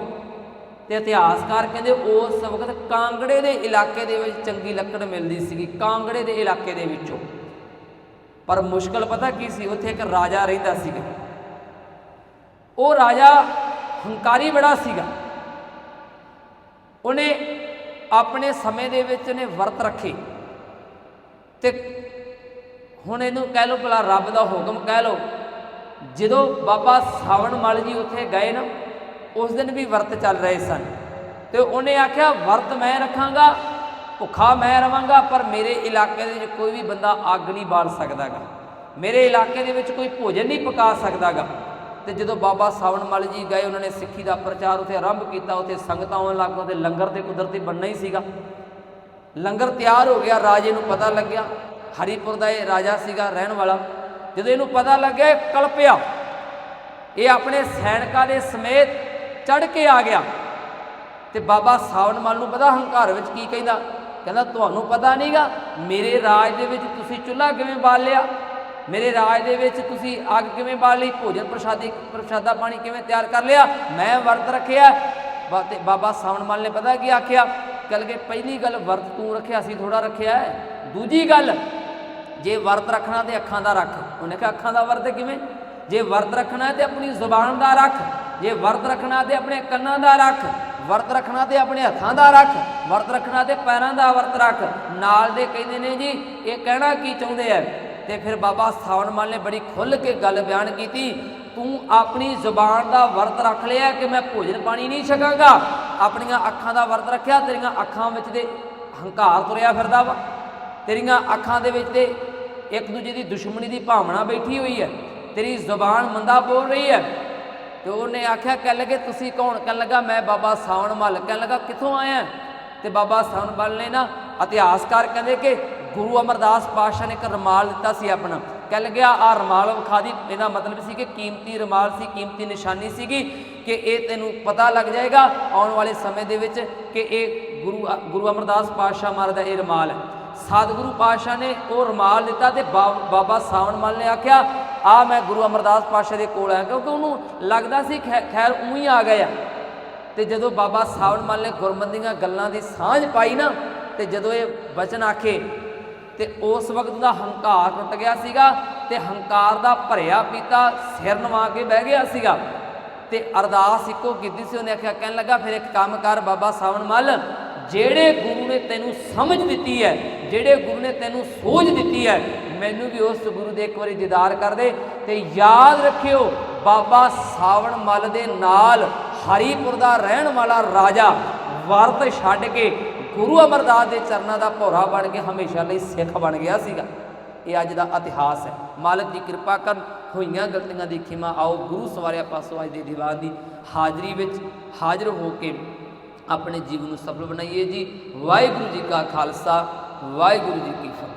ਤੇ ਇਤਿਹਾਸਕਾਰ ਕਹਿੰਦੇ ਉਸ ਵਕਤ ਕਾਂਗੜੇ ਦੇ ਇਲਾਕੇ ਦੇ ਵਿੱਚ ਚੰਗੀ ਲੱਕੜ ਮਿਲਦੀ ਸੀਗੀ, ਕਾਂਗੜੇ ਦੇ ਇਲਾਕੇ ਦੇ ਵਿੱਚੋਂ। ਪਰ ਮੁਸ਼ਕਲ ਪਤਾ ਕੀ ਸੀ, ਉੱਥੇ ਇੱਕ ਰਾਜਾ ਰਹਿੰਦਾ ਸੀਗਾ। ਉਹ ਰਾਜਾ ਹੰਕਾਰੀ ਬੜਾ ਸੀਗਾ। ਉਹਨੇ ਆਪਣੇ ਸਮੇਂ ਦੇ ਵਿੱਚ ਉਹਨੇ ਵਰਤ ਰੱਖੇ। ਤੇ ਹੁਣ ਇਹਨੂੰ ਕਹਿ ਲਓ ਭਲਾ ਰੱਬ ਦਾ ਹੁਕਮ ਕਹਿ ਲਓ, ਜਦੋਂ ਬਾਬਾ ਸਾਵਣ ਮਲ ਜੀ ਉੱਥੇ ਗਏ ਨਾ ਉਸ ਦਿਨ ਵੀ ਵਰਤ ਚੱਲ ਰਹੇ ਸਨ। ਤੇ ਉਹਨੇ ਆਖਿਆ, ਵਰਤ ਮੈਂ ਰੱਖਾਂਗਾ, ਭੁੱਖਾ ਮੈਂ ਰਵਾਂਗਾ, ਪਰ ਮੇਰੇ ਇਲਾਕੇ ਦੇ ਵਿੱਚ ਕੋਈ ਵੀ ਬੰਦਾ ਅੱਗ ਨਹੀਂ ਬਾਲ ਸਕਦਾਗਾ। ਮੇਰੇ ਇਲਾਕੇ ਦੇ ਵਿੱਚ ਕੋਈ ਭੋਜਨ ਨਹੀਂ ਪਕਾ ਸਕਦਾਗਾ। ਤੇ ਜਦੋਂ ਬਾਬਾ ਸਾਵਣ ਮੱਲ ਜੀ ਗਏ, ਉਹਨਾਂ ਨੇ ਸਿੱਖੀ ਦਾ ਪ੍ਰਚਾਰ ਉੱਥੇ ਆਰੰਭ ਕੀਤਾ। ਉੱਥੇ ਸੰਗਤਾਂ ਆਉਣ ਲੱਗ ਪਈਆਂ ਤੇ ਲੰਗਰ ਤੇ ਕੁਦਰਤੀ ਬਣਨਾ ਹੀ ਸੀਗਾ। ਲੰਗਰ ਤਿਆਰ ਹੋ ਗਿਆ, ਰਾਜੇ ਨੂੰ ਪਤਾ ਲੱਗਿਆ। ਹਰੀਪੁਰ ਦਾ ਇਹ ਰਾਜਾ ਸੀਗਾ, ਰਹਿਣ ਵਾਲਾ। ਜਦੋਂ ਇਹਨੂੰ ਪਤਾ ਲੱਗਿਆ ਕਲਪਿਆ। ਇਹ ਆਪਣੇ ਸੈਨਿਕਾਂ ਦੇ ਸਮੇਤ ਚੜ ਕੇ ਆ ਗਿਆ। ਤੇ ਬਾਬਾ ਸਾਵਣ ਮੱਲ ਨੂੰ ਪਤਾ ਹੰਕਾਰ ਵਿੱਚ ਕੀ ਕਹਿੰਦਾ? ਕਹਿੰਦਾ, ਤੁਹਾਨੂੰ ਪਤਾ ਨਹੀਂਗਾ, ਮੇਰੇ ਰਾਜ ਦੇ ਵਿੱਚ ਤੁਸੀਂ ਚੁੱਲ੍ਹਾ ਕਿਵੇਂ ਬਾਲ ਲਿਆ? ਮੇਰੇ ਰਾਜ ਦੇ ਵਿੱਚ ਤੁਸੀਂ ਅੱਗ ਕਿਵੇਂ ਬਾਲ ਲਈ? ਭੋਜਨ ਪ੍ਰਸ਼ਾਦੀ, ਪ੍ਰਸ਼ਾਦਾ ਪਾਣੀ ਕਿਵੇਂ ਤਿਆਰ ਕਰ ਲਿਆ? ਮੈਂ ਵਰਤ ਰੱਖਿਆ। ਬਾ- ਤੇ ਬਾਬਾ ਸਾਵਣ ਮੱਲ ਨੇ ਪਤਾ ਕੀ ਆਖਿਆ? ਕੱਲ ਲਗੇ, ਪਹਿਲੀ ਗੱਲ ਵਰਤ ਤੂੰ ਰੱਖਿਆ ਸੀ ਥੋੜਾ ਰੱਖਿਆ ਦੂਜੀ ਗੱਲ, ਜੇ ਵਰਤ ਰੱਖਣਾ ਤੇ ਅੱਖਾਂ ਦਾ ਰੱਖ। ਉਹਨੇ ਕਿਹਾ, ਅੱਖਾਂ ਦਾ ਵਰਤ ਕਿਵੇਂ? ਜੇ ਵਰਤ ਰੱਖਣਾ ਹੈ ਤੇ ਆਪਣੀ ਜ਼ੁਬਾਨ ਦਾ ਰੱਖ, ਜੇ ਵਰਤ ਰੱਖਣਾ ਤੇ ਆਪਣੇ ਕੰਨਾਂ ਦਾ ਰੱਖ, ਵਰਤ ਰੱਖਣਾ ਤੇ ਆਪਣੇ ਹੱਥਾਂ ਦਾ ਰੱਖ, ਵਰਤ ਰੱਖਣਾ ਤੇ ਪੈਰਾਂ ਦਾ ਵਰਤ ਰੱਖ, ਨਾਲ ਦੇ ਕਹਿੰਦੇ ਨੇ ਜੀ, ਇਹ ਕਹਿਣਾ ਕੀ ਚਾਹੁੰਦੇ ਆ? ਤੇ ਫਿਰ ਬਾਬਾ ਸਾਵਣ ਮੱਲ ਨੇ ਬੜੀ ਖੁੱਲ੍ਹ ਕੇ ਗੱਲ ਬਿਆਨ ਕੀਤੀ, ਤੂੰ ਆਪਣੀ ਜ਼ੁਬਾਨ ਦਾ ਵਰਤ ਰੱਖ ਲਿਆ ਕਿ ਮੈਂ ਭੋਜਨ ਪਾਣੀ ਨਹੀਂ ਛਕਾਂਗਾ? ਆਪਣੀਆਂ ਅੱਖਾਂ ਦਾ ਵਰਤ ਰੱਖਿਆ, ਤੇਰੀਆਂ ਅੱਖਾਂ ਵਿੱਚ ਦੇ ਹੰਕਾਰ ਤੁਰਿਆ ਫਿਰਦਾ ਵਾ। ਤੇਰੀਆਂ ਅੱਖਾਂ ਦੇ ਵਿੱਚ ਤੇ ਇੱਕ ਦੂਜੇ ਦੀ ਦੁਸ਼ਮਣੀ ਦੀ ਭਾਵਨਾ ਬੈਠੀ ਹੋਈ ਹੈ। ਤੇਰੀ ਜ਼ੁਬਾਨ ਮੰਦਾ ਬੋਲ ਰਹੀ ਹੈ। ਤੇ ਉਹਨੇ ਆਖਿਆ ਕਹਿ ਲਗੇ, ਤੁਸੀਂ ਕੌਣ? ਕਹਿਣ ਲੱਗਾ, ਮੈਂ ਬਾਬਾ ਸਾਵਣ ਮੱਲ। ਕਹਿਣ ਲੱਗਾ, ਕਿੱਥੋਂ ਆਇਆ? ਹੈ? ਤੇ ਬਾਬਾ ਸਾਵਣ ਮੱਲ ਨੇ ਨਾ ਇਤਿਹਾਸਕਾਰ ਕਹਿੰਦੇ ਕਿ ਗੁਰੂ ਅਮਰਦਾਸ ਪਾਤਸ਼ਾਹ ਨੇ ਇੱਕ ਰਮਾਲ ਦਿੱਤਾ ਸੀ ਆਪਣਾ। ਕਹਿ ਲੱਗਿਆ ਆ ਰਮਾਲ ਵਿਖਾ ਦੀ। ਇਹਦਾ ਮਤਲਬ ਸੀ ਕਿ ਕੀਮਤੀ ਰਮਾਲ ਸੀ, ਕੀਮਤੀ ਨਿਸ਼ਾਨੀ ਸੀਗੀ ਕਿ ਇਹ ਤੈਨੂੰ ਪਤਾ ਲੱਗ ਜਾਏਗਾ ਆਉਣ ਵਾਲੇ ਸਮੇਂ ਦੇ ਵਿੱਚ ਕਿ ਇਹ ਗੁਰੂ ਗੁਰੂ ਅਮਰਦਾਸ ਪਾਤਸ਼ਾਹ ਮਹਾਰਾਜ ਦਾ ਇਹ ਰਮਾਲ ਹੈ। ਸਤਿਗੁਰੂ ਪਾਤਸ਼ਾਹ ਨੇ ਉਹ ਰਮਾਲ ਦਿੱਤਾ ਤੇ ਬਾ- ਬਾਬਾ ਸਾਵਣ ਮੱਲ ਨੇ ਆਖਿਆ ਆ ਮੈਂ ਗੁਰੂ ਅਮਰਦਾਸ ਪਾਤਸ਼ਾਹ ਦੇ ਕੋਲ ਆਇਆ, ਕਿਉਂਕਿ ਉਹਨੂੰ ਲੱਗਦਾ ਸੀ ਖੈ- ਖੈਰ ਉਹੀ ਆ ਗਏ ਆ। ਤੇ ਜਦੋਂ ਬਾਬਾ ਸਾਵਣ ਮੱਲ ਨੇ ਗੁਰਮਤਿ ਦੀਆਂ ਗੱਲਾਂ ਦੀ ਸਾਂਝ ਪਾਈ ਨਾ, ਤੇ ਜਦੋਂ ਇਹ ਬਚਨ ਆਖੇ, ਤੇ ਉਸ ਵਕਤ ਦਾ ਹੰਕਾਰ ਟੁੱਟ ਗਿਆ ਸੀਗਾ, ਤੇ ਹੰਕਾਰ ਦਾ ਭਰਿਆ ਪੀਤਾ, ਸਿਰ ਨਵਾ ਕੇ ਬਹਿ ਗਿਆ ਸੀਗਾ। ਤੇ ਅਰਦਾਸ ਇੱਕੋ ਕੀਤੀ ਸੀ, ਉਹਨੇ ਆਖਿਆ, ਕਹਿਣ ਲੱਗਾ, ਫਿਰ ਇੱਕ ਕੰਮ ਕਰ ਬਾਬਾ ਸਾਵਣ ਮੱਲ ਜਿਹੜੇ ਗੁਰੂ ਨੇ ਤੈਨੂੰ ਸਮਝ ਦਿੱਤੀ ਹੈ, ਜਿਹੜੇ ਗੁਰੂ ਨੇ ਤੈਨੂੰ ਸੋਝ ਦਿੱਤੀ ਹੈ ਮੈਨੂੰ ਵੀ ਉਸ ਗੁਰੂ ਦੇ ਇੱਕ ਵਾਰੀ ਦੀਦਾਰ ਕਰ ਦੇ ਤੇ ਯਾਦ ਰੱਖਿਓ, ਬਾਬਾ ਸਾਵਣ ਮਲ ਦੇ ਨਾਲ ਹਰੀਪੁਰ ਦਾ ਰਹਿਣ ਵਾਲਾ ਰਾਜਾ ਵਰਤ ਛੱਡ ਕੇ ਗੁਰੂ ਅਮਰਦਾਸ ਦੇ ਚਰਨਾਂ ਦਾ ਭੋਰਾ ਬਣ ਕੇ ਹਮੇਸ਼ਾ ਲਈ ਸਿੱਖ ਬਣ ਗਿਆ ਸੀਗਾ। ਇਹ ਅੱਜ ਦਾ ਇਤਿਹਾਸ ਹੈ। ਮਾਲਕ ਦੀ ਕਿਰਪਾ ਕਰਨ ਹੋਈਆਂ ਗਲਤੀਆਂ ਦੀ ਖਿਮਾ ਆਓ, ਗੁਰੂ ਸਵਾਰਿਆ ਪਾਸੋਂ ਅੱਜ ਦੇ ਦੀਵਾਨ ਦੀ ਹਾਜ਼ਰੀ ਵਿੱਚ ਹਾਜ਼ਰ ਹੋ ਕੇ ਆਪਣੇ ਜੀਵਨ ਨੂੰ ਸਫਲ ਬਣਾਈਏ ਜੀ। ਵਾਹਿਗੁਰੂ ਜੀ ਕਾ ਖਾਲਸਾ, ਵਾਹਿਗੁਰੂ ਜੀ ਕੀ ਫਤਿਹ।